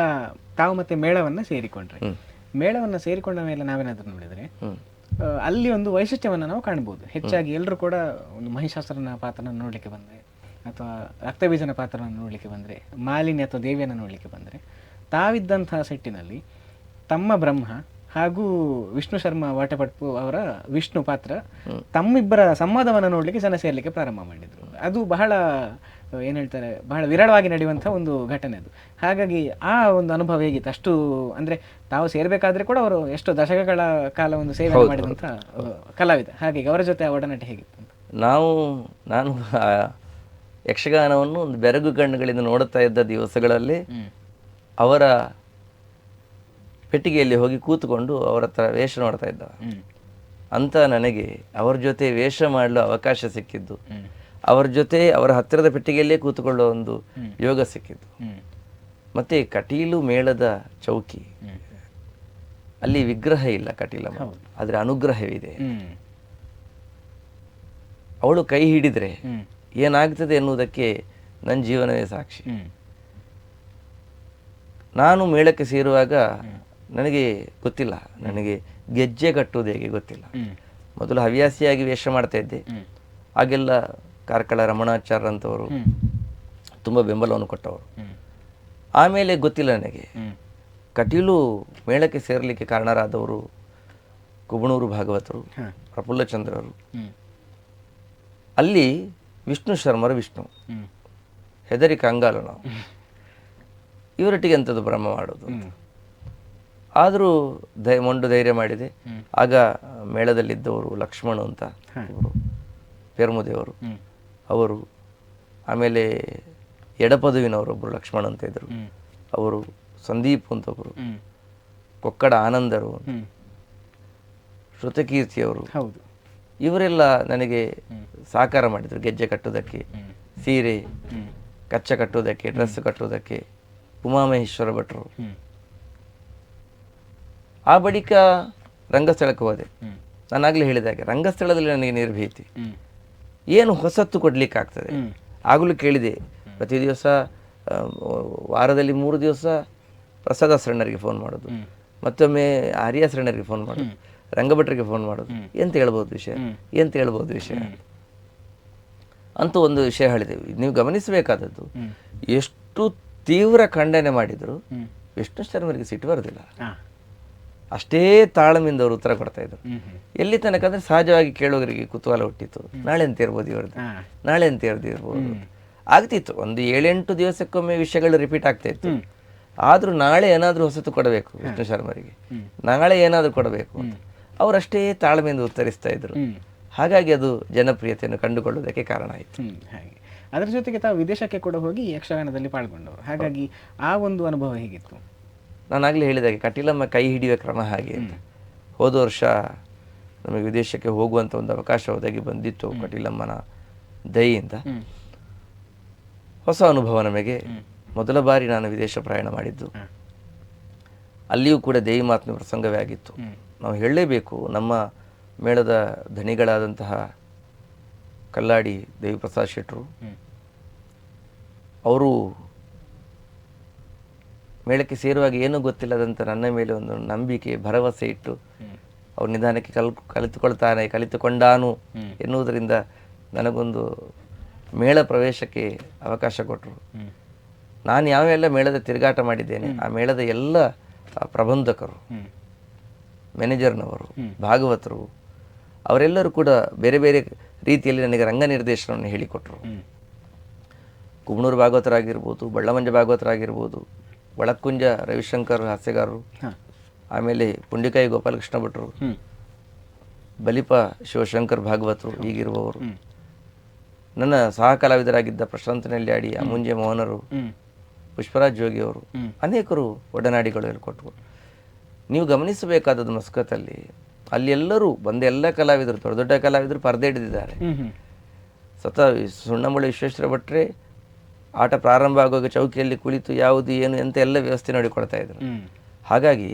ತಾವು ಮತ್ತೆ ಮೇಳವನ್ನ ಸೇರಿಕೊಂಡ್ರೆ. ಮೇಳವನ್ನ ಸೇರಿಕೊಂಡ ಮೇಲೆ ನಾವೇನಾದ್ರೂ ನೋಡಿದ್ರೆ ಅಲ್ಲಿ ಒಂದು ವೈಶಿಷ್ಟ್ಯವನ್ನು ನಾವು ಕಾಣಬಹುದು ಹೆಚ್ಚಾಗಿ ಎಲ್ಲರೂ ಕೂಡ ಒಂದು ಮಹಿಷಾಸುರನ ಪಾತ್ರನ ನೋಡ್ಲಿಕ್ಕೆ ಬಂದ್ರೆ ಅಥವಾ ರಕ್ತಬೀಜನ ಪಾತ್ರವನ್ನು ನೋಡ್ಲಿಕ್ಕೆ ಬಂದ್ರೆ ಮಾಲಿನ್ಯ ಅಥವಾ ದೇವಿಯನ್ನ ನೋಡ್ಲಿಕ್ಕೆ ಬಂದ್ರೆ ತಾವಿದ್ದಂತಹ ಸೆಟ್ಟಿನಲ್ಲಿ ತಮ್ಮ ಬ್ರಹ್ಮ ಹಾಗೂ ವಿಷ್ಣು ಶರ್ಮಾ ವಾಟಪಟ್ಪು ಅವರ ವಿಷ್ಣು ಪಾತ್ರ ತಮ್ಮಿಬ್ಬರ ಸಂವಾದವನ್ನು ನೋಡ್ಲಿಕ್ಕೆ ಜನ ಸೇರ್ಲಿಕ್ಕೆ ಪ್ರಾರಂಭ ಮಾಡಿದ್ರು. ಅದು ಬಹಳ ಏನು ಹೇಳ್ತಾರೆ ಬಹಳ ವಿರಳವಾಗಿ ನಡೆಯುವಂಥ ಒಂದು ಘಟನೆ ಅದು. ಹಾಗಾಗಿ ಆ ಒಂದು ಅನುಭವ ಹೇಗಿತ್ತು? ಅಷ್ಟು ಅಂದರೆ ತಾವು ಸೇರಬೇಕಾದ್ರೆ ಕೂಡ ಅವರು ಎಷ್ಟು ದಶಕಗಳ ಕಾಲ ಒಂದು ಸೇವೆ ಮಾಡಿದಂಥ ಕಲಾವಿದ. ಹಾಗಾಗಿ ಅವರ ಜೊತೆ ಆ ಒಡನಾಟ ಹೇಗಿತ್ತು ನಾವು ನಾನು ಯಕ್ಷಗಾನವನ್ನು ಒಂದು ಬೆರಗು ಕಣ್ಣುಗಳಿಂದ ನೋಡುತ್ತಾ ಇದ್ದ ದಿವಸಗಳಲ್ಲಿ ಅವರ ಪೆಟ್ಟಿಗೆಯಲ್ಲಿ ಹೋಗಿ ಕೂತ್ಕೊಂಡು ಅವರ ಹತ್ರ ವೇಷ ನೋಡ್ತಾ ಇದ್ದ ಅಂತ ನನಗೆ ಅವರ ಜೊತೆ ವೇಷ ಮಾಡಲು ಅವಕಾಶ ಸಿಕ್ಕಿದ್ದು. ಅವರ ಜೊತೆ ಅವರ ಹತ್ತಿರದ ಪೆಟ್ಟಿಗೆಯಲ್ಲೇ ಕೂತುಕೊಳ್ಳುವ ಒಂದು ಯೋಗ ಸಿಕ್ಕಿದ್ದು. ಹ್ಮ್. ಮತ್ತೆ ಕಟೀಲು ಮೇಳದ ಚೌಕಿ. ಅಲ್ಲಿ ವಿಗ್ರಹ ಇಲ್ಲ ಕಟೀಲ ಆದರೆ ಅನುಗ್ರಹವಿದೆ. ಅವಳು ಕೈ ಹಿಡಿದ್ರೆ ಏನಾಗ್ತದೆ ಎನ್ನುವುದಕ್ಕೆ ನನ್ನ ಜೀವನವೇ ಸಾಕ್ಷಿ. ನಾನು ಮೇಳಕ್ಕೆ ಸೇರುವಾಗ ನನಗೆ ಗೊತ್ತಿಲ್ಲ. ನನಗೆ ಗೆಜ್ಜೆ ಕಟ್ಟುವುದು ಹೇಗೆ ಗೊತ್ತಿಲ್ಲ. ಮೊದಲು ಹವ್ಯಾಸಿಯಾಗಿ ವೇಷ ಮಾಡ್ತಾ ಇದ್ದೆ. ಹ್ಮ್. ಕಾರ್ಕಳ ರಮಣಾಚಾರ್ಯ ಅಂತವರು. ತುಂಬ ಬೆಂಬಲವನ್ನು ಕೊಟ್ಟವರು. ಆಮೇಲೆ ಗೊತ್ತಿಲ್ಲ ನನಗೆ. ಕಟೀಲು ಮೇಳಕ್ಕೆ ಸೇರಲಿಕ್ಕೆ ಕಾರಣರಾದವರು ಕುಬಣೂರು ಭಾಗವತರು. ಪ್ರಫುಲ್ಲಚಂದ್ರರು. ಅಲ್ಲಿ ವಿಷ್ಣು ಶರ್ಮರ ವಿಷ್ಣು. ಹೆದರಿ ಕಂಗಾಲು ನಾವು. ಇವರೊಟ್ಟಿಗೆ ಅಂಥದ್ದು ಭ್ರಮ ಮಾಡೋದು ಆದರೂ ಧೈ ಮೊಂಡು ಧೈರ್ಯ ಮಾಡಿದೆ. ಆಗ ಮೇಳದಲ್ಲಿದ್ದವರು ಲಕ್ಷ್ಮಣ ಅಂತ ಇವರು. ಪೇರ್ಮುದೇವರು. ಅವರು ಆಮೇಲೆ ಎಡಪದುವಿನವರೊಬ್ಬರು ಲಕ್ಷ್ಮಣ್ ಅಂತ ಇದ್ದರು ಅವರು ಸಂದೀಪ್ ಅಂತ ಒಬ್ಬರು. ಕೊಕ್ಕಡ ಆನಂದರು. ಶ್ರುತಕೀರ್ತಿಯವರು ಹೌದು. ಇವರೆಲ್ಲ ನನಗೆ ಸಹಕಾರ ಮಾಡಿದರು ಗೆಜ್ಜೆ ಕಟ್ಟೋದಕ್ಕೆ. ಸೀರೆ. ಕಚ್ಚೆ ಕಟ್ಟೋದಕ್ಕೆ ಡ್ರೆಸ್ ಕಟ್ಟೋದಕ್ಕೆ ಉಮಾಮಹೇಶ್ವರ ಭಟ್ರು. ಆ ಬಳಿಕ ರಂಗಸ್ಥಳಕ್ಕೆ ಹೋದೆ. ನಾನಾಗಲೇ ಹೇಳಿದ ಹಾಗೆ ರಂಗಸ್ಥಳದಲ್ಲಿ ನನಗೆ ನಿರ್ಭೀತಿ. ಏನು ಹೊಸತ್ತು ಕೊಡಲಿಕ್ಕಾಗ್ತದೆ? ಆಗ್ತದೆ ಆಗಲೂ ಕೇಳಿದೆ. ಪ್ರತಿ ದಿವಸ ವಾರದಲ್ಲಿ ಮೂರು ದಿವಸ ಪ್ರಸಾದ ಶರಣರಿಗೆ ಫೋನ್ ಮಾಡೋದು. ಮತ್ತೊಮ್ಮೆ ಆರ್ಯ ಶರಣರಿಗೆ ಫೋನ್ ಮಾಡೋದು. ರಂಗಭಟ್ರಿಗೆ ಫೋನ್ ಮಾಡೋದು. ಎಂತ ಹೇಳ್ಬೋದು ವಿಷಯ? ಎಂತ ಹೇಳ್ಬೋದು ವಿಷಯ? ಅಂತ ಒಂದು ವಿಷಯ ಹೇಳಿದೆ ನೀವು ಗಮನಿಸಬೇಕಾದದ್ದು ಎಷ್ಟು ತೀವ್ರ ಖಂಡನೆ ಮಾಡಿದ್ರು. ವಿಷ್ಣು ಶರ್ಮರಿಗೆ ಸಿಟ್ಟು ಬರೋದಿಲ್ಲ. ಅಷ್ಟೇ ತಾಳ್ಮೆಯಿಂದ ಅವರು ಉತ್ತರ ಕೊಡ್ತಾ ಇದ್ರು. ಎಲ್ಲಿ ತನಕ ಅಂದ್ರೆ ಸಹಜವಾಗಿ ಕೇಳೋರಿಗೆ ಕುತೂಹಲ ಹುಟ್ಟಿತ್ತು. ನಾಳೆ ಅಂತ ಇರ್ಬೋದು ಇವ್ರದ್ದು? ನಾಳೆ ಅಂತ ಇರ್ದಿರ್ಬೋದು ಆಗ್ತಿತ್ತು. ಒಂದು ಏಳೆಂಟು ದಿವಸಕ್ಕೊಮ್ಮೆ ವಿಷಯಗಳು ರಿಪೀಟ್ ಆಗ್ತಾ ಇತ್ತು. ಆದ್ರೂ ನಾಳೆ ಏನಾದ್ರೂ ಹೊಸತು ಕೊಡಬೇಕು ವಿಷ್ಣು ಶರ್ಮರಿಗೆ. ನಾಳೆ ಏನಾದ್ರೂ ಕೊಡಬೇಕು ಅಂತ. ಅವರಷ್ಟೇ ತಾಳ್ಮೆಯಿಂದ ಉತ್ತರಿಸ್ತಾ ಇದ್ರು. ಹಾಗಾಗಿ ಅದು ಜನಪ್ರಿಯತೆಯನ್ನು ಕಂಡುಕೊಳ್ಳುವುದಕ್ಕೆ ಕಾರಣ ಆಯಿತು. ಹಾಗೆ. ಅದರ ಜೊತೆಗೆ ತಾವು ವಿದೇಶಕ್ಕೆ ಕೂಡ ಹೋಗಿ ಯಕ್ಷಗಾನದಲ್ಲಿ ಪಾಲ್ಗೊಂಡವರು. ಹಾಗಾಗಿ ಆ ಒಂದು ಅನುಭವ ಹೇಗಿತ್ತು? ನಾನಾಗಲೇ ಹೇಳಿದಾಗೆ ಕಟೀಲಮ್ಮ ಕೈ ಹಿಡಿಯುವ ಕ್ರಮ ಹಾಗೆ ಅಂತ. ಹೋದ ವರ್ಷ ನಮಗೆ ವಿದೇಶಕ್ಕೆ ಹೋಗುವಂಥ ಒಂದು ಅವಕಾಶ ಒದಗಿ ಬಂದಿತ್ತು ಕಟೀಲಮ್ಮನ ದಯೆಯಿಂದ. ಹೊಸ ಅನುಭವ ನಮಗೆ. ಮೊದಲ ಬಾರಿ ನಾನು ವಿದೇಶ ಪ್ರಯಾಣ ಮಾಡಿದ್ದು. ಅಲ್ಲಿಯೂ ಕೂಡ ದೇವಿ ಮಾತಿನ ಪ್ರಸಂಗವೇ ಆಗಿತ್ತು. ನಾವು ಹೇಳಲೇಬೇಕು ನಮ್ಮ ಮೇಳದ ಧನಿಗಳಾದಂತಹ ಕಲ್ಲಾಡಿ ದೇವಿಪ್ರಸಾದ್ ಶೆಟ್ಟರು ಹ್ಮ್. ಅವರು ಮೇಳಕ್ಕೆ ಸೇರುವಾಗ ಏನೂ ಗೊತ್ತಿಲ್ಲದಂತ ನನ್ನ ಮೇಲೆ ಒಂದು ನಂಬಿಕೆ, ಭರವಸೆ ಇಟ್ಟು ಅವ್ರು ನಿಧಾನಕ್ಕೆ ಕಲ್, ಕಲಿತುಕೊಳ್ತಾನೆ, ಕಲಿತುಕೊಂಡಾನು ಎನ್ನುವುದರಿಂದ ನನಗೊಂದು ಮೇಳ ಪ್ರವೇಶಕ್ಕೆ ಅವಕಾಶ ಕೊಟ್ಟರು ನಾನು ಯಾವೆಲ್ಲ ಮೇಳದ ತಿರುಗಾಟ ಮಾಡಿದ್ದೇನೆ, ಆ ಮೇಳದ ಎಲ್ಲ ಪ್ರಬಂಧಕರು, ಮ್ಯಾನೇಜರ್ನವರು, ಭಾಗವತರು, ಅವರೆಲ್ಲರೂ ಕೂಡ ಬೇರೆ ಬೇರೆ ರೀತಿಯಲ್ಲಿ ನನಗೆ ರಂಗ ನಿರ್ದೇಶನವನ್ನು ಹೇಳಿಕೊಟ್ರು. ಕುಮಣೂರು ಭಾಗವತರಾಗಿರ್ಬೋದು, ಬಳ್ಳಮಂಜ ಭಾಗವತರಾಗಿರ್ಬೋದು ಒಳಕ್ಕುಂಜ ರವಿಶಂಕರ್ ಹಾಸ್ಯಗಾರರು ಆಮೇಲೆ ಪುಂಡಿಕಾಯಿ ಗೋಪಾಲಕೃಷ್ಣ ಭಟ್ರು ಬಲಿಪ ಶಿವಶಂಕರ್ ಭಾಗವತರು ಹೀಗಿರುವವರು ನನ್ನ ಸಹ ಕಲಾವಿದರಾಗಿದ್ದ ಪ್ರಶಾಂತ್ ನೆಲ್ಯಾಡಿ ಅಮುಂಜೆ ಮೋಹನರು ಪುಷ್ಪರಾಜ್ ಜೋಗಿಯವರು ಅನೇಕರು ಒಡನಾಡಿಗಳು ಹೇಳ್ಕೊಟ್ರು. ನೀವು ಗಮನಿಸಬೇಕಾದದ್ದು ಮಸ್ಕತ್ತಲ್ಲಿ ಅಲ್ಲಿ ಎಲ್ಲರೂ ಬಂದ ಎಲ್ಲ ಕಲಾವಿದರು ದೊಡ್ಡ ದೊಡ್ಡ ಕಲಾವಿದರು ಪರದೆ ಹಿಡಿದಿದ್ದಾರೆ. ಸತ ಹ್ಮ್ ವಿಶ್ವೇಶ್ವರ ಭಟ್ರೆ ಆಟ ಪ್ರಾರಂಭ ಆಗುವಾಗ ಚೌಕಿಯಲ್ಲಿ ಕುಳಿತು ಯಾವುದು ಏನು ಎಂತ ಎಲ್ಲ ವ್ಯವಸ್ಥೆ ನೋಡಿಕೊಳ್ತಾ ಇದ್ರು. ಹಾಗಾಗಿ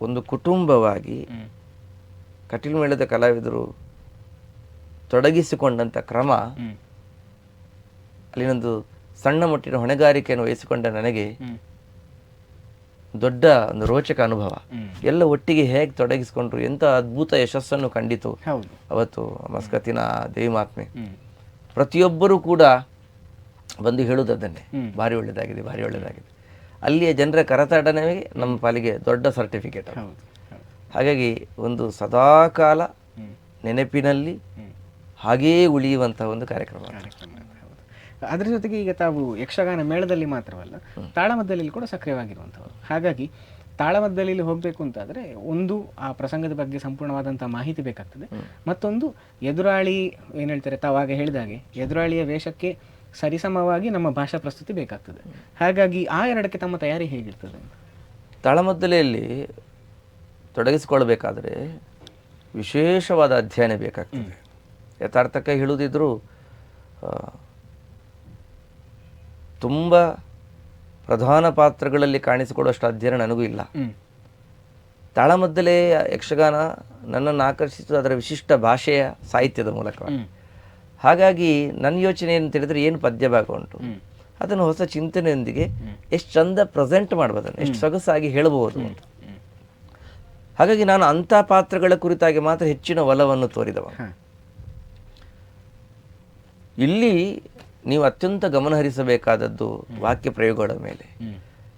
ಒಂದು ಕುಟುಂಬವಾಗಿ ಕಟೀಲು ಮೇಳದ ಕಲಾವಿದರು ತೊಡಗಿಸಿಕೊಂಡಂಥ ಕ್ರಮ ಅಲ್ಲಿನೊಂದು ಸಣ್ಣ ಮಟ್ಟಿನ ಹೊಣೆಗಾರಿಕೆಯನ್ನು ವಹಿಸಿಕೊಂಡ ನನಗೆ ದೊಡ್ಡ ಒಂದು ರೋಚಕ ಅನುಭವ. ಎಲ್ಲ ಒಟ್ಟಿಗೆ ಹೇಗೆ ತೊಡಗಿಸಿಕೊಂಡ್ರು ಎಂಥ ಅದ್ಭುತ ಯಶಸ್ಸನ್ನು ಕಂಡಿತು ಅವತ್ತು ಮಸ್ಕತ್ತಿನ ದೇವಿ ಮಾತ್ಮೆ ಪ್ರತಿಯೊಬ್ಬರೂ ಕೂಡ ಬಂದು ಹೇಳುವುದು ಅದನ್ನೇ. ಭಾರಿ ಒಳ್ಳೆಯದಾಗಿದೆ ಭಾರಿ ಒಳ್ಳೆಯದಾಗಿದೆ ಅಲ್ಲಿಯ ಜನರ ಕರತಾಡನೇ ನಮ್ಮ ಪಾಲಿಗೆ ದೊಡ್ಡ ಸರ್ಟಿಫಿಕೇಟ್ ಹಾಗಾಗಿ ಒಂದು ಸದಾಕಾಲ ನೆನಪಿನಲ್ಲಿ ಹಾಗೇ ಹಾಗೆಯೇ ಉಳಿಯುವಂತಹ ಒಂದು ಕಾರ್ಯಕ್ರಮ ಅದರ ಜೊತೆಗೆ ಈಗ ತಾವು ಯಕ್ಷಗಾನ ಮೇಳದಲ್ಲಿ ಮಾತ್ರವಲ್ಲ ತಾಳಮದ್ದಲೆಯಲ್ಲಿ ಕೂಡ ಸಕ್ರಿಯವಾಗಿರುವಂಥವ್ರು. ಹಾಗಾಗಿ ತಾಳಮದ್ದಲೆಯಲ್ಲಿ ಹೋಗಬೇಕು ಅಂತಾದರೆ ಒಂದು ಆ ಪ್ರಸಂಗದ ಬಗ್ಗೆ ಸಂಪೂರ್ಣವಾದಂಥ ಮಾಹಿತಿ ಬೇಕಾಗ್ತದೆ. ಮತ್ತೊಂದು ಎದುರಾಳಿ ಏನು ಹೇಳ್ತಾರೆ ತಾವಾಗ ಹೇಳಿದಾಗೆ ಎದುರಾಳಿಯ ವೇಷಕ್ಕೆ ಸರಿಸಮವಾಗಿ ನಮ್ಮ ಭಾಷಾ ಪ್ರಸ್ತುತಿ ಬೇಕಾಗ್ತದೆ. ಹಾಗಾಗಿ ಆ ಎರಡಕ್ಕೆ ತಮ್ಮ ತಯಾರಿ ಹೇಗಿರ್ತದೆ ತಳಮದ್ದಲೆಯಲ್ಲಿ ತೊಡಗಿಸಿಕೊಳ್ಳಬೇಕಾದ್ರೆ ತೊಡಗಿಸಿಕೊಳ್ಬೇಕಾದ್ರೆ ವಿಶೇಷವಾದ ಅಧ್ಯಯನ ಬೇಕಾಗ್ತದೆ. ಯಥಾರ್ಥಕ್ಕೆ ಹೇಳುವುದಿದ್ರೂ ತುಂಬ ಪ್ರಧಾನ ಪಾತ್ರಗಳಲ್ಲಿ ಕಾಣಿಸಿಕೊಳ್ಳುವಷ್ಟು ಅಧ್ಯಯನ ನನಗೂ ಇಲ್ಲ. ತಾಳಮದ್ದಲೆಯ ಯಕ್ಷಗಾನ ನನ್ನನ್ನು ಆಕರ್ಷಿಸುವುದು ಅದರ ವಿಶಿಷ್ಟ ಭಾಷೆಯ ಸಾಹಿತ್ಯದ ಮೂಲಕ ಹಾಗಾಗಿ ನನ್ನ ಯೋಚನೆ ಏನು ತಿಳಿದ್ರೆ ಏನು ಪದ್ಯ ಭಾಗ ಉಂಟು ಅದನ್ನು ಹೊಸ ಚಿಂತನೆಯೊಂದಿಗೆ ಎಷ್ಟು ಚಂದ ಪ್ರೆಸೆಂಟ್ ಮಾಡ್ಬೋದನ್ನು ಎಷ್ಟು ಸೊಗಸಾಗಿ ಹೇಳಬಹುದು ಅಂತ. ಹಾಗಾಗಿ ನಾನು ಅಂಥ ಪಾತ್ರಗಳ ಕುರಿತಾಗಿ ಮಾತ್ರ ಹೆಚ್ಚಿನ ಒಲವನ್ನು ತೋರಿದವ. ಇಲ್ಲಿ ನೀವು ಅತ್ಯಂತ ಗಮನಹರಿಸಬೇಕಾದದ್ದು ವಾಕ್ಯ ಪ್ರಯೋಗಗಳ ಮೇಲೆ.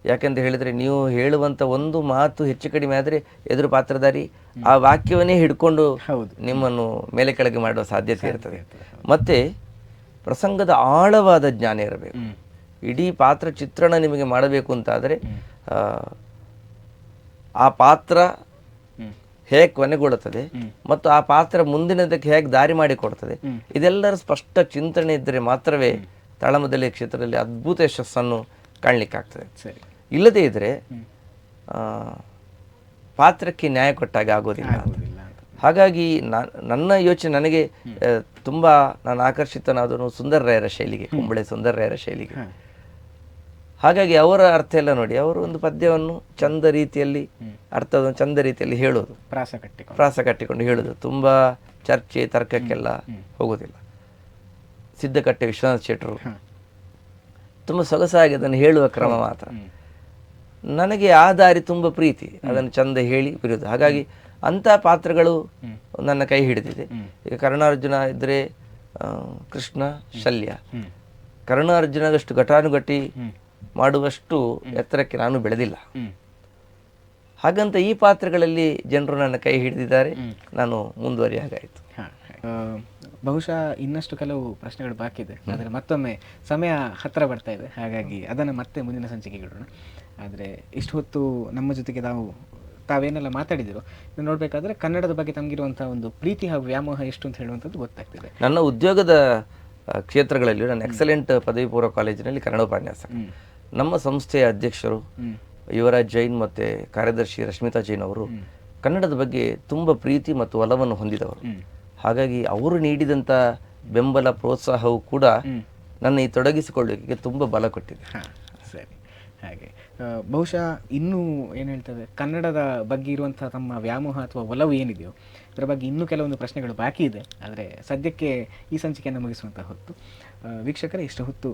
ಯಾಕೆಂತ ಹೇಳಿದರೆ ನೀವು ಹೇಳುವಂಥ ಒಂದು ಮಾತು ಹೆಚ್ಚು ಕಡಿಮೆ ಆದರೆ ಎದುರು ಪಾತ್ರಧಾರಿ ಆ ವಾಕ್ಯವನ್ನೇ ಹಿಡ್ಕೊಂಡು ಹೌದು. ನಿಮ್ಮನ್ನು ಮೇಲೆ ಕೆಳಗೆ ಮಾಡುವ ಸಾಧ್ಯತೆ ಇರ್ತದೆ. ಮತ್ತೆ ಪ್ರಸಂಗದ ಆಳವಾದ ಜ್ಞಾನ ಇರಬೇಕು. ಇಡೀ ಪಾತ್ರ ಚಿತ್ರಣ ನಿಮಗೆ ಮಾಡಬೇಕು ಅಂತಾದರೆ ಆ, ಆ ಪಾತ್ರ ಹೇಗೆ ಕೊನೆಗೊಳ್ಳುತ್ತದೆ ಮತ್ತು ಆ ಪಾತ್ರ ಮುಂದಿನದಕ್ಕೆ ಹೇಗೆ ದಾರಿ ಮಾಡಿಕೊಡ್ತದೆ. ಇದೆಲ್ಲರ ಸ್ಪಷ್ಟ ಚಿಂತನೆ ಇದ್ದರೆ ಮಾತ್ರವೇ ತಳಮದಲ್ಲಿ ಕ್ಷೇತ್ರದಲ್ಲಿ ಅದ್ಭುತ ಯಶಸ್ಸನ್ನು ಕಾಣಲಿಕ್ಕಾಗ್ತದೆ. ಸರಿ. ಇಲ್ಲದೇ ಇದ್ದರೆ ಪಾತ್ರಕ್ಕೆ ನ್ಯಾಯ ಕೊಟ್ಟಾಗ ಆಗೋದಿಲ್ಲ ಅಂತ. ಹಾಗಾಗಿ ನನ್ನ ಯೋಚನೆ ನನಗೆ ತುಂಬಾ ನಾನು ಆಕರ್ಷಿತನಾದನು ಸುಂದರ ರಾಯರ ಶೈಲಿಗೆ ಕುಂಬಳೆ ಸುಂದರ ರಾಯರ ಶೈಲಿಗೆ. ಹಾಗಾಗಿ ಅವರ ಅರ್ಥ ಎಲ್ಲ ನೋಡಿ ಅವರು ಒಂದು ಪದ್ಯವನ್ನು ಚಂದ ರೀತಿಯಲ್ಲಿ ಅರ್ಥವನ್ನು ಚಂದ ರೀತಿಯಲ್ಲಿ ಹೇಳೋದು. ಪ್ರಾಸ ಕಟ್ಟಿಕೊಂಡು. ಪ್ರಾಸ ಕಟ್ಟಿಕೊಂಡು ಹೇಳೋದು. ತುಂಬಾ ಚರ್ಚೆ ತರ್ಕಕ್ಕೆಲ್ಲ ಹೋಗೋದಿಲ್ಲ. ಸಿದ್ಧಕಟ್ಟೆ ವಿಶ್ವನಾಥ ಶೆಟ್ಟರು. ತುಂಬ ಸೊಗಸಾಗಿ ಅದನ್ನು ಹೇಳುವ ಕ್ರಮ ಮಾತ್ರ. ನನಗೆ ಆ ದಾರಿ ತುಂಬ ಪ್ರೀತಿ. ಅದನ್ನು ಚಂದ ಹೇಳಿ ಬಿರುದು ಹಾಗಾಗಿ ಅಂಥ ಪಾತ್ರಗಳು ನನ್ನ ಕೈ ಹಿಡಿದಿದೆ. ಈಗ ಕರ್ಣಾರ್ಜುನ ಇದ್ದರೆ ಕೃಷ್ಣ ಶಲ್ಯ. ಕರ್ಣಾರ್ಜುನದಷ್ಟು ಕರ್ಣಾರ್ಜುನಗಷ್ಟು ಘಟಾನುಘಟಿ ಮಾಡುವಷ್ಟು ಎತ್ತರಕ್ಕೆ ನಾನು ಬೆಳೆದಿಲ್ಲ. ಹಾಗಂತ ಈ ಪಾತ್ರಗಳಲ್ಲಿ ಜನರು ನನ್ನ ಕೈ ಹಿಡಿದಿದ್ದಾರೆ. ನಾನು ಮುಂದುವರಿಯಾಗಾಯಿತು ಬಹುಶಃ ಇನ್ನಷ್ಟು ಕೆಲವು ಪ್ರಶ್ನೆಗಳು ಬಾಕಿ ಇದೆ ಆದರೆ ಮತ್ತೊಮ್ಮೆ ಸಮಯ ಹತ್ತಿರ ಬರ್ತಾ ಇದೆ. ಹಾಗಾಗಿ ಅದನ್ನು ಮತ್ತೆ ಮುಂದಿನ ಸಂಚಿಕೆಗೆ ಇಡೋಣ. ಆದರೆ ಇಷ್ಟು ಹೊತ್ತು ನಮ್ಮ ಜೊತೆಗೆ ನಾವು ತಾವೇನೆಲ್ಲ ಮಾತಾಡಿದಿರೋ ನೋಡಬೇಕಾದ್ರೆ ಕನ್ನಡದ ಬಗ್ಗೆ ತಮಗಿರುವಂಥ ಒಂದು ಪ್ರೀತಿ ಹಾಗೂ ವ್ಯಾಮೋಹ ಎಷ್ಟು ಅಂತ ಹೇಳುವಂಥದ್ದು ಗೊತ್ತಾಗ್ತದೆ. ನನ್ನ ಉದ್ಯೋಗದ ಕ್ಷೇತ್ರಗಳಲ್ಲಿ ನಾನು ಎಕ್ಸಲೆಂಟ್ ಪದವಿ ಪೂರ್ವ ಕಾಲೇಜಿನಲ್ಲಿ ಕನ್ನಡ ಉಪನ್ಯಾಸ ನಮ್ಮ ಸಂಸ್ಥೆಯ ಅಧ್ಯಕ್ಷರು ಯುವರಾಜ್ ಜೈನ್ ಮತ್ತು ಕಾರ್ಯದರ್ಶಿ ರಶ್ಮಿತಾ ಜೈನ್ ಅವರು ಕನ್ನಡದ ಬಗ್ಗೆ ತುಂಬ ಪ್ರೀತಿ ಮತ್ತು ಒಲವನ್ನು ಹೊಂದಿದವರು. ಹಾಗಾಗಿ ಅವರು ನೀಡಿದಂಥ ಬೆಂಬಲ ಪ್ರೋತ್ಸಾಹವು ಕೂಡ ನನ್ನ ಈ ತೊಡಗಿಸಿಕೊಳ್ಳುವಿಕೆಗೆ ತುಂಬ ಬಲ ಕೊಟ್ಟಿದೆ. ಸರಿ. ಹಾಗೆ. ಬಹುಶಃ ಇನ್ನೂ ಏನು ಹೇಳ್ತದೆ, ಕನ್ನಡದ ಬಗ್ಗೆ ಇರುವಂಥ ತಮ್ಮ ವ್ಯಾಮೋಹ ಅಥವಾ ಒಲವು ಏನಿದೆಯೋ ಅದರ ಬಗ್ಗೆ ಇನ್ನೂ ಕೆಲವೊಂದು ಪ್ರಶ್ನೆಗಳು ಬಾಕಿ ಇದೆ. ಆದರೆ ಸದ್ಯಕ್ಕೆ ಈ ಸಂಚಿಕೆಯನ್ನು ಮುಗಿಸುವಂಥ ಹೊತ್ತು ವೀಕ್ಷಕರೇ, ಇಷ್ಟು ಹೊತ್ತು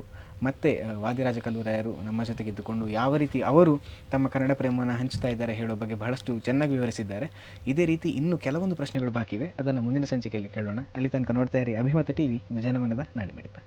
ಮತ್ತೆ ವಾದಿರಾಜ ಕಲ್ಲೂರಾಯರು ನಮ್ಮ ಜೊತೆಗೆ ಇದ್ದುಕೊಂಡು ಯಾವ ರೀತಿ ಅವರು ತಮ್ಮ ಕನ್ನಡ ಪ್ರೇಮವನ್ನು ಹಂಚ್ತಾ ಇದ್ದಾರೆ ಹೇಳೋ ಬಗ್ಗೆ ಬಹಳಷ್ಟು ಚೆನ್ನಾಗಿ ವಿವರಿಸಿದ್ದಾರೆ. ಇದೇ ರೀತಿ ಇನ್ನೂ ಕೆಲವೊಂದು ಪ್ರಶ್ನೆಗಳು ಬಾಕಿ ಇವೆ. ಅದನ್ನು ಮುಂದಿನ ಸಂಚಿಕೆಯಲ್ಲಿ ಕೇಳೋಣ. ಅಲ್ಲಿ ತನಕ ನೋಡ್ತಾ ಇರಿ ಅಭಿಮತ ಟಿವಿ ಜನಮನದ ನಾಡಿಮಿಡಿತ.